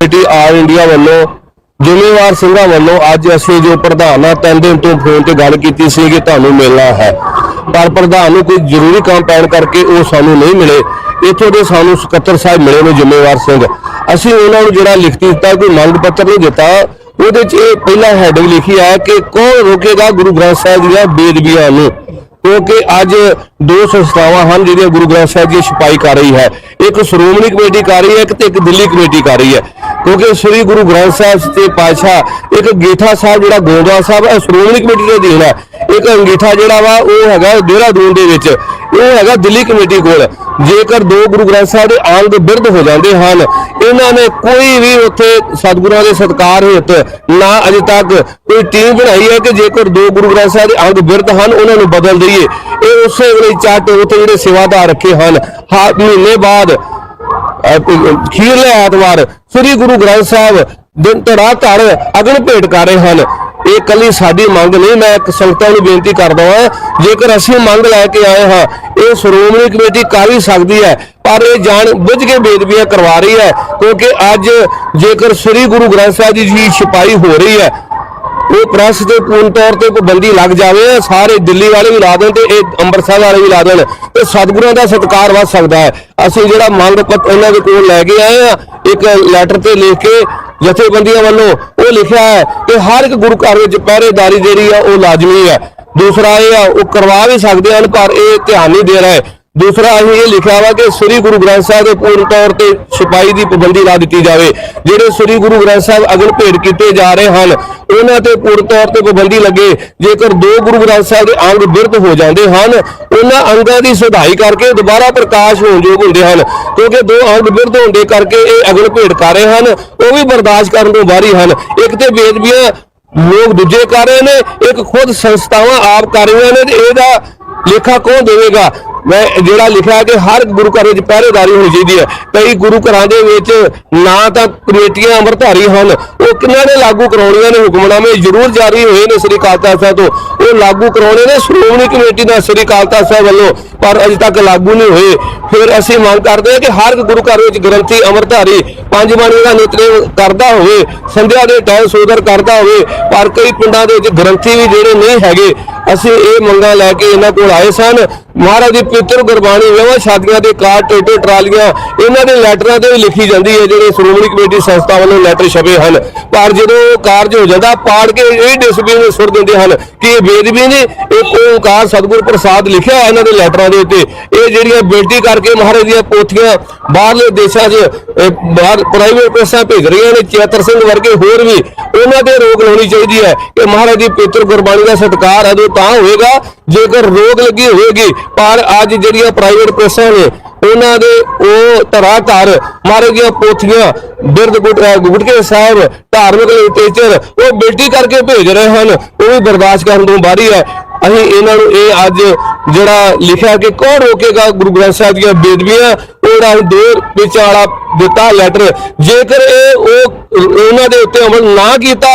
Committee all India ਵੱਲੋਂ ਜ਼ਿੰਮੇਵਾਰ ਸਿੰਘਾਂ ਵੱਲੋਂ ਅੱਜ ਅਸੀਂ ਜੋ ਪ੍ਰਧਾਨ ਨਾਲ ਤਿੰਨ ਦਿਨ ਤੋਂ ਫੋਨ ਤੇ ਗੱਲ ਕੀਤੀ ਸੀ ਕਿ ਤੁਹਾਨੂੰ ਮਿਲਣਾ ਹੈ। ਪਰ ਪ੍ਰਧਾਨ ਨੂੰ ਕੋਈ ਜ਼ਰੂਰੀ ਕੰਮ ਪੈਣ ਕਰਕੇ ਉਹ ਸਾਨੂੰ ਨਹੀਂ ਮਿਲੇ। ਇੱਥੋਂ ਦੇ ਸਾਨੂੰ ਸਕੱਤਰ ਸਾਹਿਬ ਮਿਲੇ ਨੇ ਜ਼ਿੰਮੇਵਾਰ ਸਿੰਘ। ਅਸੀਂ ਉਹਨਾਂ ਨੂੰ ਜਿਹੜਾ ਲਿਖਤੀ ਦਿੱਤਾ, ਕੋਈ ਮੰਗ ਪੱਤਰ ਨਹੀਂ ਦਿੱਤਾ। ਉਹਦੇ 'ਚ ਇਹ ਪਹਿਲਾ ਹੈਡਿੰਗ ਲਿਖੀ ਹੈ ਕਿ ਕੌਣ ਰੋਕੇਗਾ ਗੁਰੂ ਗ੍ਰੰਥ ਸਾਹਿਬ ਦੀਆਂ ਬੇਦਬੀਆਂ ਨੂੰ। ਕਿਉਂਕਿ ਅੱਜ ਦੋ ਸੰਸਥਾਵਾਂ ਹਨ ਜਿਹੜੀਆਂ ਗੁਰੂ ਗ੍ਰੰਥ ਸਾਹਿਬ ਦੀ ਛਪਾਈ ਕਰ ਰਹੀ ਹੈ। ਇੱਕ ਸ਼੍ਰੋਮਣੀ ਕਮੇਟੀ ਕਰ ਰਹੀ ਹੈ, ਇੱਕ ਤੇ ਇੱਕ ਦਿੱਲੀ ਕਮੇਟੀ ਕਰ ਰਹੀ ਹੈ। ਕਿਉਂਕਿ ਸ੍ਰੀ ਗੁਰੂ ਗ੍ਰੰਥ ਸਾਹਿਬ ਸੱਚੇ ਪਾਤਸ਼ਾਹ, ਇੱਕ ਅੰਗੀਠਾ ਸਾਹਿਬ ਜਿਹੜਾ ਗੋਦਵਾ ਸਾਹਿਬ ਹੈ ਸ਼੍ਰੋਮਣੀ ਕਮੇਟੀ ਦੇ ਅਧੀਨ ਹੈ। ਇੱਕ ਅੰਗੀਠਾ ਜਿਹੜਾ ਵਾ, ਉਹ ਹੈਗਾ ਦੇਹਰਾਦੂਨ ਦੇ ਵਿੱਚ। ਇਹ ਹੈਗਾ ਦਿੱਲੀ ਕਮੇਟੀ ਕੋਲ। ਜੇਕਰ ਦੋ ਗੁਰੂ ਗ੍ਰੰਥ ਸਾਹਿਬ ਦੇ ਅੰਗ ਬਿਰਧ ਹੋ ਜਾਂਦੇ ਹਨ, ਇਹਨਾਂ ਨੇ ਕੋਈ ਵੀ ਉੱਥੇ ਸਤਿਗੁਰਾਂ ਦੇ ਸਤਕਾਰ ਹਿੱਤ ਨਾ ਅਜੇ ਤੱਕ ਕੋਈ ਟੀਮ ਬਣਾਈ ਹੈ ਕਿ ਜੇਕਰ ਦੋ ਗੁਰੂ ਗ੍ਰੰਥ ਸਾਹਿਬ ਦੇ ਅੰਗ ਬਿਰਧ ਹਨ, ਉਹਨਾਂ ਨੂੰ ਬਦਲ ਦਈਏ। ਇਹ ਉਸੇ ਵੇਲੇ ਚੱਟ ਉੱਥੇ ਜਿਹੜੇ ਸੇਵਾਦਾਰ ਰੱਖੇ ਹਨ। ਹਾ ਮਹੀਨੇ ਬਾਅਦ ਖੀਰਲੇ ਐਤਵਾਰ, ਸ੍ਰੀ ਗੁਰੂ ਗ੍ਰੰਥ ਸਾਹਿਬ ਦਿਨ ਧੜਾ ਧੜ ਅਗਨ ਭੇਟ ਕਰ ਰਹੇ ਹਨ। ਇਹ ਕੱਲੀ ਸਾਡੀ ਮੰਗ ਨਹੀਂ, ਮੈਂ ਇੱਕ ਸੰਗਤਾਂ ਨੂੰ ਬੇਨਤੀ ਕਰਦਾ ਹਾਂ, ਜੇਕਰ ਅਸੀਂ ਮੰਗ ਲੈ ਕੇ ਆਏ ਹਾਂ, ਇਹ ਸ਼੍ਰੋਮਣੀ ਕਮੇਟੀ ਕਰ ਵੀ ਸਕਦੀ ਹੈ, ਪਰ ਇਹ ਜਾਣ ਬੁੱਝ ਕੇ ਬੇਦਬੀਆਂ ਕਰਵਾ ਰਹੀ ਹੈ, ਕਿਉਂਕਿ ਅੱਜ ਜੇਕਰ ਸ੍ਰੀ ਗੁਰੂ ਗ੍ਰੰਥ ਸਾਹਿਬ ਜੀ ਦੀ ਛਪਾਈ ਹੋ ਰਹੀ ਹੈ ਇਹ ਪ੍ਰੈਸ ਤੇ ਪੂਰਨ ਤੌਰ ਤੇ ਬੰਦੀ ਲੱਗ ਜਾਵੇ, ਸਾਰੇ ਦਿੱਲੀ ਵਾਲੇ ਵੀ ਲਾ ਦੇਣ ਤੇ ਇਹ ਅੰਮ੍ਰਿਤਸਰ ਵਾਲੇ ਵੀ ਲਾ ਦੇਣ ਤੇ ਸਤਿਗੁਰਾਂ ਦਾ ਸਤਿਕਾਰ ਵੱਧ ਸਕਦਾ ਹੈ। ਅਸੀਂ ਜਿਹੜਾ ਮੰਗ ਪੱਤਰ ਇਹਨਾਂ ਦੇ ਕੋਲ ਲੈ ਕੇ ਆਏ ਆ ਇੱਕ ਲੈਟਰ ਤੇ ਲਿਖ ਕੇ ਜਥੇਬੰਦੀਆਂ ਵੱਲੋਂ ਉਹ ਲਿਖਿਆ ਹੈ ਕਿ ਹਰ ਇੱਕ ਗੁਰੂ ਘਰ ਵਿੱਚ ਪਹਿਰੇਦਾਰੀ ਜਿਹੜੀ ਆ, ਉਹ ਲਾਜ਼ਮੀ ਹੈ। ਦੂਸਰਾ ਇਹ ਆ, ਉਹ ਕਰਵਾ ਵੀ ਸਕਦੇ ਹਨ, ਪਰ ਇਹ ਧਿਆਨ ਨਹੀਂ ਦੇ ਰਹੇ। ਦੂਸਰਾ ਅਸੀਂ ਇਹ ਲਿਖਿਆ ਵਾ ਕਿ ਸ੍ਰੀ ਗੁਰੂ ਗ੍ਰੰਥ ਸਾਹਿਬ ਦੇ ਪੂਰਨ ਤੌਰ ਤੇ ਛਪਾਈ ਦੀ ਪਾਬੰਦੀ ਲਾ ਦਿੱਤੀ ਜਾਵੇ। ਜਿਹੜੇ ਸ੍ਰੀ ਗੁਰੂ ਗ੍ਰੰਥ ਸਾਹਿਬ ਅਗਨ ਭੇਟ ਕੀਤੇ ਜਾ ਰਹੇ ਹਨ, ਉਹਨਾਂ ਤੇ ਪੂਰਨ ਤੌਰ ਤੇ ਪਾਬੰਦੀ ਲੱਗੇ। ਜੇਕਰ ਦੋ ਗੁਰੂ ਗ੍ਰੰਥ ਸਾਹਿਬ ਦੇ ਅੰਗ ਬਿਰਧ ਹੋ ਜਾਂਦੇ ਹਨ, ਉਹਨਾਂ ਅੰਗਾਂ ਦੀ ਸੁਧਾਈ ਕਰਕੇ ਦੁਬਾਰਾ ਪ੍ਰਕਾਸ਼ ਹੋਣ ਯੋਗ ਹੁੰਦੇ ਹਨ। ਕਿਉਂਕਿ ਦੋ ਅੰਗ ਬਿਰਧ ਹੋਣ ਦੇ ਕਰਕੇ ਇਹ ਅਗਨ ਭੇਟ ਕਰ ਰਹੇ ਹਨ, ਉਹ ਵੀ ਬਰਦਾਸ਼ਤ ਕਰਨ ਤੋਂ ਬਾਹਰੀ ਹਨ। ਇੱਕ ਤੇ ਬੇਦਬੀਆਂ ਲੋਕ ਦੂਜੇ ਕਰ ਰਹੇ ਨੇ, ਇੱਕ ਖੁਦ ਸੰਸਥਾਵਾਂ ਆਪ ਕਰ ਰਹੀਆਂ ਨੇ ਤੇ ਇਹਦਾ ਲੇਖਾ ਕੌਣ ਦੇਵੇਗਾ? ਮੈਂ ਜਿਹੜਾ ਲਿਖਿਆ ਕਿ ਹਰ ਗੁਰੂ ਘਰ ਵਿੱਚ ਪਹਿਰੇਦਾਰੀ ਹੋਣੀ ਚਾਹੀਦੀ ਹੈ। ਕਈ ਗੁਰੂ ਘਰਾਂ ਦੇ ਵਿੱਚ ਨਾ ਤਾਂ ਕਮੇਟੀਆਂ ਅੰਮ੍ਰਿਤਧਾਰੀ ਹਨ। ਉਹ ਕਿਹਨਾਂ ਨੇ ਲਾਗੂ ਕਰਾਉਣੀਆਂ ਨੇ ਹੁਕਮਨਾਮੇ? ਜ਼ਰੂਰ ਜਾਰੀ ਹੋਏ ਨੇ ਸ੍ਰੀ ਅਕਾਲ ਤਖਤ ਸਾਹਿਬ ਤੋਂ। ਉਹ ਲਾਗੂ ਕਰਾਉਣੇ ਨੇ ਸ਼੍ਰੋਮਣੀ ਕਮੇਟੀ ਦਾ ਸ੍ਰੀ ਅਕਾਲ ਤਖਤ ਸਾਹਿਬ ਵੱਲੋਂ। ਪਰ ਅਜੇ ਤੱਕ ਲਾਗੂ ਨਹੀਂ ਹੋਏ। ਫਿਰ ਅਸੀਂ ਮੰਗ ਕਰਦੇ ਹਾਂ ਕਿ ਹਰ ਇੱਕ ਗੁਰੂ ਘਰ ਵਿੱਚ ਗ੍ਰੰਥੀ ਅਮਰਧਾਰੀ ਪੰਜ ਬਾਣੀ ਦਾ ਨਿਤਨੇਮ ਕਰਦਾ ਹੋਵੇ, ਸੰਧਿਆ ਦੇ ਟਾਈਮ ਸੋਦਰ ਕਰਦਾ ਹੋਵੇ, ਪਰ ਕਈ ਪਿੰਡਾਂ ਦੇ ਵਿੱਚ ਗ੍ਰੰਥੀ ਵੀ ਜਿਹੜੇ ਨਹੀਂ ਹੈਗੇ। ਅਸੀਂ ਇਹ ਮੰਗਾਂ ਲੈ ਕੇ ਇਹਨਾਂ ਕੋਲ ਆਏ ਸਨ। ਮਹਾਰਾਜ ਦੀ ਪਵਿੱਤਰ ਗੁਰਬਾਣੀ ਵਿਆਹਾਂ ਸ਼ਾਦੀਆਂ ਦੇ ਕਾਰ ਟੋਟੇ, ਟਰਾਲੀਆਂ, ਇਹਨਾਂ ਦੇ ਲੈਟਰਾਂ ਤੇ ਵੀ ਲਿਖੀ ਜਾਂਦੀ ਹੈ, ਜਿਹੜੇ ਸ਼੍ਰੋਮਣੀ ਕਮੇਟੀ ਸੰਸਥਾ ਵੱਲੋਂ ਲੈਟਰ ਛਪੇ ਹਨ। ਪਰ ਜਦੋਂ ਕਾਰਜ ਹੋ ਜਾਂਦਾ, ਪਾੜ ਕੇ ਇਹ ਡਿਸਪਲਿਨ ਸੁੱਟ ਦਿੰਦੇ ਹਨ ਕਿ ਇਹ ਬੇਦਬੀ ਨੇ ਇਹ ਓਂਕਾਰ ਸਤਿਗੁਰ ਪ੍ਰਸਾਦ ਲਿਖਿਆ ਇਹਨਾਂ ਦੇ ਲੈਟਰਾਂ ਦੇ ਉੱਤੇ। ਇਹ ਜਿਹੜੀਆਂ ਬੇਨਤੀ ਕਰਕੇ ਮਹਾਰਾਜ ਦੀਆਂ ਪੋਥੀਆਂ ਬਾਹਰਲੇ ਦੇਸ਼ਾਂ 'ਚ ਬਾਹਰ ਪ੍ਰਾਈਵੇਟ ਪ੍ਰੈਸਾਂ ਭੇਜ ਰਹੀਆਂ ਨੇ, ਚੇਤਰ ਸਿੰਘ ਵਰਗੇ ਹੋਰ ਵੀ, ਉਹਨਾਂ ਤੇ ਰੋਕ ਲਾਉਣੀ ਚਾਹੀਦੀ ਹੈ ਕਿ ਮਹਾਰਾਜ ਦੀ ਪਵਿੱਤਰ ਗੁਰਬਾਣੀ ਦਾ ਸਤਿਕਾਰ ਅਦੋਂ ਤਾਂ ਹੋਏਗਾ, ਜੇਕਰ ਰੋਕ ਲੱਗੀ ਹੋਵੇਗੀ ਪਰ ਅੱਜ ਜਿਹੜੀਆਂ ਪ੍ਰਾਈਵੇਟ ਪ੍ਰੈਸਾਂ ਨੇ, ਉਹਨਾਂ ਦੇ ਉਹ ਧਰਾ ਧਰ ਮਹਾਰਾਜ ਦੀਆਂ ਪੋਥੀਆਂ ਬਿਰਦ ਗੁਟਕੇ ਸਾਹਿਬ, ਧਾਰਮਿਕ ਲਿਟਰੇਚਰ ਉਹ ਬੇਟੀ ਕਰਕੇ ਭੇਜ ਰਹੇ ਹਨ, ਉਹ ਵੀ ਬਰਦਾਸ਼ਤ ਕਰਨ ਤੋਂ ਬਾਹਰੀ ਹੈ। ਅਸੀਂ ਇਹਨਾਂ ਨੂੰ ਇਹ ਅੱਜ ਜਿਹੜਾ ਲਿਖਿਆ ਕਿ ਕੌਣ ਰੋਕੇਗਾ ਗੁਰੂ ਗ੍ਰੰਥ ਸਾਹਿਬ ਦੀਆਂ ਬੇਦਬੀਆਂ ਉਹਦਾ ਦੋ ਵਿੱਚ ਦਿੱਤਾ ਲੈਟਰ ਜੇਕਰ ਇਹ ਉਹ, ਉਹਨਾਂ ਦੇ ਉੱਤੇ ਅਮਲ ਨਾ ਕੀਤਾ,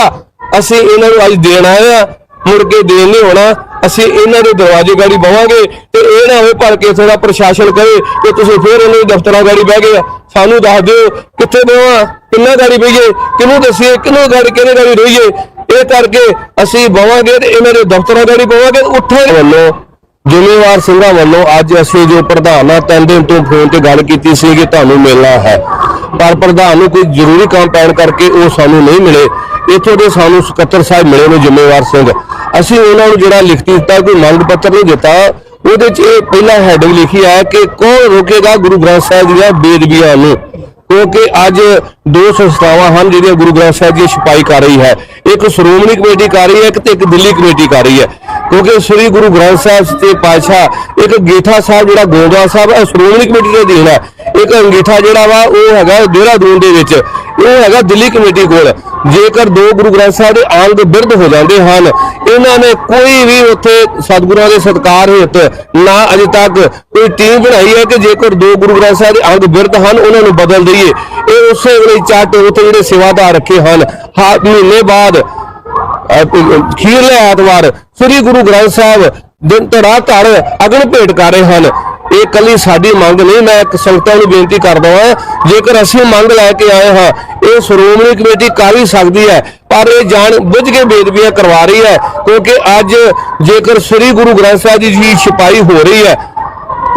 ਅਸੀਂ ਇਹਨਾਂ ਨੂੰ ਅੱਜ ਦੇਣ ਆਏ ਆ ਮੁੜ ਕੇ ਦੇਣ ਨਹੀਂ ਹੋਣਾ। ਅਸੀਂ ਇਹਨਾਂ ਦੇ ਦਰਵਾਜ਼ੇ ਗਾੜੀ ਬਵਾਂਗੇ ਤੇ ਇਹ ਨਾ ਹੋਵੇ ਭਰ ਕੇ ਇੱਥੋਂ ਦਾ ਪ੍ਰਸ਼ਾਸਨ ਕਹੇ ਕਿ ਤੁਸੀਂ ਫੇਰ ਇਹਨਾਂ ਦੇ ਦਫ਼ਤਰਾਂ ਗਾੜੀ ਬਹਿ ਗਏ। ਸਾਨੂੰ ਦੱਸ ਦਿਓ ਕਿੱਥੇ ਬਵਾਂ ਕਿੰਨਾ ਗਾੜੀ ਬਈਏ ਕਿਹਨੂੰ ਦੱਸੀਏ, ਕਿਹਨੂੰ ਗਾੜੀ ਕਿਹਨੇ ਗਾੜੀ ਰਹੀਏ? ਇਹ ਕਰਕੇ ਅਸੀਂ ਬਵਾਂਗੇ ਤੇ ਇਹਨਾਂ ਦੇ ਦਫ਼ਤਰਾਂ ਗਾੜੀ ਬਵਾਂਗੇ, ਉੱਥੇ ਵੱਲੋਂ ਜ਼ਿੰਮੇਵਾਰ ਸਿੰਘਾਂ ਵੱਲੋਂ ਅੱਜ ਅਸੀਂ ਜੋ ਪ੍ਰਧਾਨ ਨਾਲ ਤਿੰਨ ਦਿਨ ਤੋਂ ਫੋਨ ਤੇ ਗੱਲ ਕੀਤੀ ਸੀ ਕਿ ਤੁਹਾਨੂੰ ਮਿਲਣਾ ਹੈ। ਪਰ ਪ੍ਰਧਾਨ ਨੂੰ ਕੋਈ ਜ਼ਰੂਰੀ ਕੰਮ ਪੈਣ ਕਰਕੇ ਉਹ ਸਾਨੂੰ ਨਹੀਂ ਮਿਲੇ। ਇੱਥੋਂ ਦੇ ਸਾਨੂੰ ਸਕੱਤਰ ਸਾਹਿਬ ਮਿਲੇ ਨੇ ਜ਼ਿੰਮੇਵਾਰ ਸਿੰਘ। ਅਸੀਂ ਉਹਨਾਂ ਨੂੰ ਜਿਹੜਾ ਲਿਖਤੀ ਦਿੱਤਾ, ਕੋਈ ਮੰਗ ਪੱਤਰ ਨਹੀਂ ਦਿੱਤਾ, ਉਹਦੇ 'ਚ ਇਹ ਪਹਿਲਾ ਹੈਡਿੰਗ ਲਿਖੀ ਹੈ ਕਿ ਕੌਣ ਰੋਕੇਗਾ ਗੁਰੂ ਗ੍ਰੰਥ ਸਾਹਿਬ ਦੀਆਂ ਬੇਦਬੀਆਂ ਨੂੰ। ਕਿਉਂਕਿ ਅੱਜ ਦੋ ਸੰਸਥਾਵਾਂ ਹਨ ਜਿਹੜੀਆਂ ਗੁਰੂ ਗ੍ਰੰਥ ਸਾਹਿਬ ਦੀ ਛਪਾਈ ਕਰ ਰਹੀ ਹੈ। ਇੱਕ ਸ਼੍ਰੋਮਣੀ ਕਮੇਟੀ ਕਰ ਰਹੀ ਹੈ, ਇੱਕ ਤੇ ਇੱਕ ਦਿੱਲੀ ਕਮੇਟੀ ਕਰ ਰਹੀ ਹੈ। ਕਿਉਂਕਿ ਸ੍ਰੀ ਗੁਰੂ ਗ੍ਰੰਥ ਸਾਹਿਬ ਸੱਚੇ ਪਾਤਸ਼ਾਹ, ਇੱਕ ਅੰਗੀਠਾ ਸਾਹਿਬ ਜਿਹੜਾ ਗੋਦਵਾ ਸਾਹਿਬ ਹੈ ਸ਼੍ਰੋਮਣੀ ਕਮੇਟੀ ਦੇ ਅਧੀਨ ਹੈ ਇੱਕ ਅੰਗੀਠਾ ਜਿਹੜਾ ਵਾ, ਉਹ ਹੈਗਾ ਦੇਹਰਾਦੂਨ ਦੇ ਵਿੱਚ। ਉਹ ਹੈਗਾ ਦਿੱਲੀ ਕਮੇਟੀ ਕੋਲ। ਜੇਕਰ ਦੋ ਗੁਰੂ ਗ੍ਰੰਥ ਸਾਹਿਬ ਦੇ ਅੰਗ ਬਿਰਧ ਹੋ ਜਾਂਦੇ ਹਨ, ਇਹਨਾਂ ਨੇ ਕੋਈ ਵੀ ਉੱਥੇ ਸਤਿਗੁਰਾਂ ਦੇ ਸਤਕਾਰ ਹਿੱਤ ਨਾ ਅਜੇ ਤੱਕ ਕੋਈ ਟੀਮ ਬਣਾਈ ਹੈ ਕਿ ਜੇਕਰ ਦੋ ਗੁਰੂ ਗ੍ਰੰਥ ਸਾਹਿਬ ਦੇ ਅੰਗ ਬਿਰਧ ਹਨ, ਉਹਨਾਂ ਨੂੰ ਬਦਲ ਦਈਏ। ਇਹ ਉਸੇ ਵੇਲੇ ਚੱਟ ਉੱਥੇ ਜਿਹੜੇ ਸੇਵਾਦਾਰ ਰੱਖੇ ਹਨ। ਹਾ, ਮਹੀਨੇ ਬਾਅਦ ਖੀਰਲੇ ਐਤਵਾਰ, ਸ੍ਰੀ ਗੁਰੂ ਗ੍ਰੰਥ ਸਾਹਿਬ ਦਿਨ ਧੜਾ ਧੜ ਅਗਨ ਭੇਟ ਕਰ ਰਹੇ ਹਨ। ਇਹ ਕੱਲੀ ਸਾਡੀ ਮੰਗ ਨਹੀਂ, ਮੈਂ ਇੱਕ ਸੰਗਤਾਂ ਨੂੰ ਬੇਨਤੀ ਕਰਦਾ ਹਾਂ, ਜੇਕਰ ਅਸੀਂ ਮੰਗ ਲੈ ਕੇ ਆਏ ਹਾਂ, ਇਹ ਸ਼੍ਰੋਮਣੀ ਕਮੇਟੀ ਕਰ ਹੀ ਸਕਦੀ ਹੈ, ਪਰ ਇਹ ਜਾਣ ਬੁੱਝ ਕੇ ਬੇਦਬੀਆਂ ਕਰਵਾ ਰਹੀ ਹੈ, ਕਿਉਂਕਿ ਅੱਜ ਜੇਕਰ ਸ੍ਰੀ ਗੁਰੂ ਗ੍ਰੰਥ ਸਾਹਿਬ ਜੀ ਦੀ ਛਪਾਈ ਹੋ ਰਹੀ ਹੈ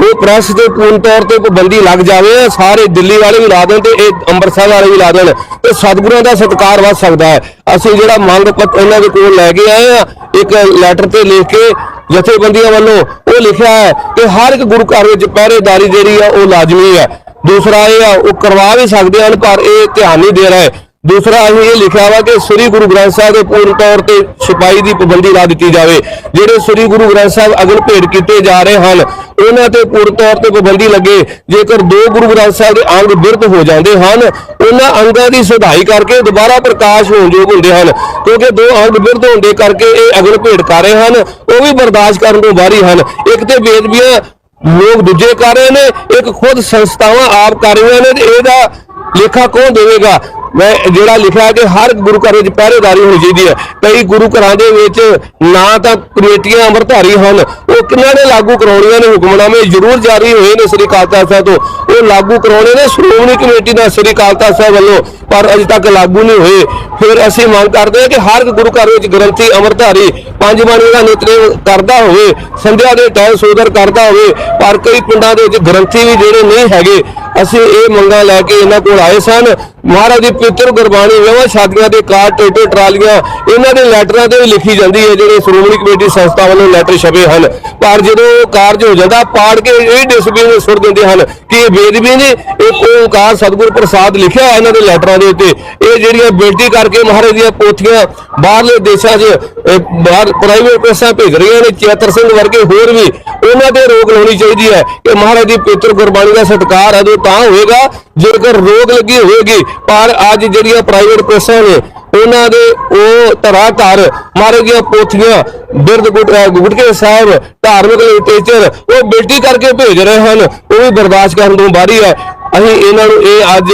ਉਹ ਪ੍ਰੈਸ ਤੇ ਪੂਰਨ ਤੌਰ ਤੇ ਬੰਦੀ ਲੱਗ ਜਾਵੇ, ਸਾਰੇ ਦਿੱਲੀ ਵਾਲੇ ਵੀ ਲਾ ਦੇਣ ਤੇ ਇਹ ਅੰਮ੍ਰਿਤਸਰ ਵਾਲੇ ਵੀ ਲਾ ਦੇਣ। ਤੇ ਸਤਿਗੁਰਾਂ ਦਾ ਸਤਿਕਾਰ ਵੱਧ ਸਕਦਾ ਹੈ। ਅਸੀਂ ਜਿਹੜਾ ਮੰਗ ਪੱਤਰ ਇਹਨਾਂ ਦੇ ਕੋਲ ਲੈ ਕੇ ਆਏ ਆ ਇੱਕ ਲੈਟਰ ਤੇ ਲਿਖ ਕੇ ਜਥੇਬੰਦੀਆਂ ਵੱਲੋਂ ਉਹ ਲਿਖਿਆ ਹੈ ਕਿ ਹਰ ਇੱਕ ਗੁਰੂ ਘਰ ਵਿੱਚ ਪਹਿਰੇਦਾਰੀ ਜਿਹੜੀ ਆ ਉਹ ਲਾਜ਼ਮੀ ਹੈ। ਦੂਸਰਾ ਇਹ ਆ, ਉਹ ਕਰਵਾ ਵੀ ਸਕਦੇ ਹਨ, ਪਰ ਇਹ ਧਿਆਨ ਨਹੀਂ ਦੇ ਰਹੇ। ਦੂਸਰਾ ਅਸੀਂ ਇਹ ਲਿਖਿਆ ਵਾ ਕਿ ਸ੍ਰੀ ਗੁਰੂ ਗ੍ਰੰਥ ਸਾਹਿਬ ਦੇ ਪੂਰਨ ਤੌਰ ਤੇ ਛਪਾਈ ਦੀ ਪਾਬੰਦੀ ਲਾ ਦਿੱਤੀ ਜਾਵੇ। ਜਿਹੜੇ ਸ੍ਰੀ ਗੁਰੂ ਗ੍ਰੰਥ ਸਾਹਿਬ ਅਗਲ ਭੇਟ ਕੀਤੇ ਜਾ ਰਹੇ ਹਨ, ਉਹਨਾਂ ਤੇ ਪੂਰਨ ਤੌਰ ਤੇ ਪਾਬੰਦੀ ਲੱਗੇ। ਜੇਕਰ ਦੋ ਗੁਰੂ ਗ੍ਰੰਥ ਸਾਹਿਬ ਦੇ ਅੰਗ ਬਿਰਧ ਹੋ ਜਾਂਦੇ ਹਨ, ਉਹਨਾਂ ਅੰਗਾਂ ਦੀ ਸੁਧਾਈ ਕਰਕੇ ਦੁਬਾਰਾ ਪ੍ਰਕਾਸ਼ ਹੋਣ ਯੋਗ ਹੁੰਦੇ ਹਨ। ਕਿਉਂਕਿ ਦੋ ਅੰਗ ਬਿਰਧ ਹੋਣ ਦੇ ਕਰਕੇ ਇਹ ਅਗਲ ਭੇਟ ਕਰ ਰਹੇ ਹਨ, ਉਹ ਵੀ ਬਰਦਾਸ਼ਤ ਕਰਨ ਤੋਂ ਬਾਹਰੀ ਹਨ। ਇੱਕ ਤੇ ਬੇਦਬੀਆਂ ਲੋਕ ਦੂਜੇ ਕਰ ਰਹੇ ਨੇ, ਇੱਕ ਖੁਦ ਸੰਸਥਾਵਾਂ ਆਪ ਕਰ ਰਹੀਆਂ ਨੇ ਤੇ ਇਹਦਾ ਲੇਖਾ ਕੌਣ ਦੇਵੇਗਾ? ਮੈਂ ਜਿਹੜਾ ਲਿਖਿਆ ਕਿ ਹਰ ਗੁਰੂ ਘਰ ਵਿੱਚ ਪਹਿਰੇਦਾਰੀ ਹੋਣੀ ਚਾਹੀਦੀ ਹੈ। ਕਈ ਗੁਰੂ ਘਰਾਂ ਦੇ ਵਿੱਚ ਨਾ ਤਾਂ ਕਮੇਟੀਆਂ ਅਮਰਧਾਰੀ ਹਨ। ਉਹ ਕਿਹਨਾਂ ਨੇ ਲਾਗੂ ਕਰਾਉਣੀਆਂ ਨੇ ਹੁਕਮਨਾਮੇ ਜ਼ਰੂਰ ਜਾਰੀ ਹੋਏ ਨੇ ਸ੍ਰੀ ਅਕਾਲ ਤਖਤ ਸਾਹਿਬ ਤੋਂ। ਉਹ ਲਾਗੂ ਕਰਾਉਣੇ ਨੇ ਸ਼੍ਰੋਮਣੀ ਕਮੇਟੀ ਦਾ ਸ੍ਰੀ ਅਕਾਲ ਸਾਹਿਬ ਵੱਲੋਂ, ਪਰ ਅਜੇ ਤੱਕ ਲਾਗੂ ਨਹੀਂ ਹੋਏ। ਫਿਰ ਅਸੀਂ ਮੰਗ ਕਰਦੇ ਹਾਂ ਕਿ ਹਰ ਇੱਕ ਗੁਰੂ ਘਰ ਵਿੱਚ ਗ੍ਰੰਥੀ ਅਮਰਧਾਰੀ ਪੰਜ ਬਾਣੀ ਦਾ ਨਿਤਨੇਮ ਕਰਦਾ ਹੋਵੇ, ਸੰਧਿਆ ਦੇ ਟਾਈਮ ਸੋਦਰ ਕਰਦਾ ਹੋਵੇ, ਪਰ ਕਈ ਪਿੰਡਾਂ ਦੇ ਵਿੱਚ ਗ੍ਰੰਥੀ ਵੀ ਜਿਹੜੇ ਨਹੀਂ ਹੈਗੇ। ਅਸੀਂ ਇਹ ਮੰਗਾਂ ਲੈ ਕੇ ਇਹਨਾਂ ਕੋਲ ਆਏ ਸਨ। ਮਹਾਰਾਜ ਦੀ ਪਵਿੱਤਰ ਗੁਰਬਾਣੀ ਵਿਆਹਾਂ ਸ਼ਾਦੀਆਂ ਦੇ ਕਾਰਡ ਟੋਟੇ ਟਰਾਲੀਆਂ, ਇਹਨਾਂ ਦੇ ਲੈਟਰਾਂ ਤੇ ਵੀ ਲਿਖੀ ਜਾਂਦੀ ਹੈ, ਜਿਹੜੇ ਸ਼੍ਰੋਮਣੀ ਕਮੇਟੀ ਸੰਸਥਾ ਵੱਲੋਂ ਲੈਟਰ ਛਪੇ ਹਨ। ਪਰ ਜਦੋਂ ਕਾਰਜ ਹੋ ਜਾਂਦਾ, ਪਾੜ ਕੇ ਇਹ ਡਿਸਪਲਿਨ ਸੁੱਟ ਦਿੰਦੇ ਹਨ ਕਿ ਇਹ ਬੇਦਬੀ ਨੇ ਇੱਕ ਓਂਕਾਰ ਸਤਿਗੁਰ ਪ੍ਰਸਾਦ ਲਿਖਿਆ ਇਹਨਾਂ ਦੇ ਲੈਟਰਾਂ ਦੇ ਉੱਤੇ। ਇਹ ਜਿਹੜੀਆਂ ਬੇਨਤੀ ਕਰਕੇ ਮਹਾਰਾਜ ਦੀਆਂ ਪੋਥੀਆਂ ਬਾਹਰਲੇ ਦੇਸ਼ਾਂ 'ਚ ਬਾਹਰ ਪ੍ਰਾਈਵੇਟ ਪ੍ਰੈਸਾਂ ਭੇਜ ਰਹੀਆਂ ਨੇ, ਚੇਤਰ ਸਿੰਘ ਵਰਗੇ ਹੋਰ ਵੀ ਉਹਨਾਂ ਤੇ ਰੋਕ ਲਾਉਣੀ ਚਾਹੀਦੀ ਹੈ ਕਿ ਮਹਾਰਾਜ ਦੀ ਪਵਿੱਤਰ ਗੁਰਬਾਣੀ ਦਾ ਸਤਿਕਾਰ ਉਦੋਂ ਤਾਂ ਹੋਏਗਾ, ਜੇਕਰ ਰੋਕ ਲੱਗੀ ਹੋਏਗੀ, ਪਰ ਅੱਜ ਜਿਹੜੀਆਂ ਪ੍ਰਾਈਵੇਟ ਪ੍ਰੈਸਾਂ ਨੇ, ਉਹਨਾਂ ਦੇ ਉਹ ਧਰਾ ਧਰ ਮਹਾਰਾਜ ਦੀਆਂ ਪੋਥੀਆਂ ਬਿਰਧ ਗੁਟਕੇ ਸਾਹਿਬ, ਧਾਰਮਿਕ ਲਿਟਰੇਚਰ ਉਹ ਬੇਟੀ ਕਰਕੇ ਭੇਜ ਰਹੇ ਹਨ, ਉਹ ਵੀ ਬਰਦਾਸ਼ਤ ਕਰਨ ਤੋਂ ਬਾਹਰੀ ਹੈ। ਅਸੀਂ ਇਹਨਾਂ ਨੂੰ ਇਹ ਅੱਜ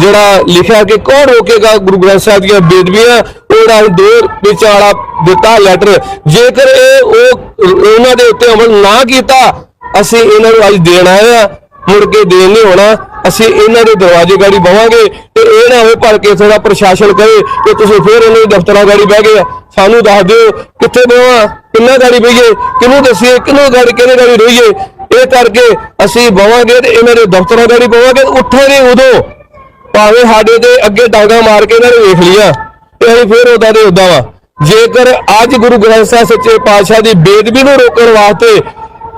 ਜਿਹੜਾ ਲਿਖਿਆ ਕਿ ਕੌਣ ਰੋਕੇਗਾ ਗੁਰੂ ਗ੍ਰੰਥ ਸਾਹਿਬ ਦੀਆਂ ਬੇਦਬੀਆਂ ਉਹ ਅਸੀਂ ਦੋ ਵਿੱਚ ਵਾਲਾ ਦਿੱਤਾ ਲੈਟਰ ਜੇਕਰ ਇਹ ਉਹ, ਉਹਨਾਂ ਦੇ ਉੱਤੇ ਅਮਲ ਨਾ ਕੀਤਾ, ਅਸੀਂ ਇਹਨਾਂ ਨੂੰ ਅੱਜ ਦੇਣ ਆਏ ਆ ਮੁੜ ਕੇ ਦੇਣ ਨਹੀਂ ਹੋਣਾ। ਅਸੀਂ ਇਹਨਾਂ ਦੇ ਦਰਵਾਜ਼ੇ ਗਾੜੀ ਬਵਾਂਗੇ ਤੇ ਇਹ ਨਾ ਹੋਵੇ ਭਲ ਕੇ ਥੋੜਾ ਪ੍ਰਸ਼ਾਸਨ ਕਹੇ ਕਿ ਤੁਸੀਂ ਫੇਰ ਇਹਨਾਂ ਦੇ ਦਫ਼ਤਰਾਂ ਗਾੜੀ ਬਹਿ ਗਏ। ਆ। ਸਾਨੂੰ ਦੱਸ ਦਿਓ ਕਿੱਥੇ ਬਵਾਂ ਕਿੰਨਾ ਗਾੜੀ ਬਈਏ ਕਿਹਨੂੰ ਦੱਸੀਏ, ਕਿਹਨੂੰ ਗਾੜੀ ਕਿਹਨੇ ਗਾੜੀ ਰਹੀਏ? ਇਹ ਕਰਕੇ ਅਸੀਂ ਬਵਾਂਗੇ ਤੇ ਇਹਨਾਂ ਦੇ ਦਫ਼ਤਰਾਂ ਗਾੜੀ ਬਵਾਂਗੇ ਉੱਠਾਂਗੇ ਉਦੋਂ। ਭਾਵੇਂ ਸਾਡੇ ਤੇ ਅੱਗੇ ਡਾਂਗਾ ਮਾਰ ਕੇ ਇਹਨਾਂ ਨੇ ਵੇਖ ਲਿਆ ਤੇ ਅਸੀਂ ਫੇਰ ਉਦਾਂ ਦੇ ਉਦਾਂ ਵਾ। ਜੇਕਰ ਅੱਜ ਗੁਰੂ ਗ੍ਰੰਥ ਸਾਹਿਬ ਸੱਚੇ ਪਾਤਸ਼ਾਹ ਦੀ ਬੇਦਬੀ ਨੂੰ ਰੋਕਣ ਵਾਸਤੇ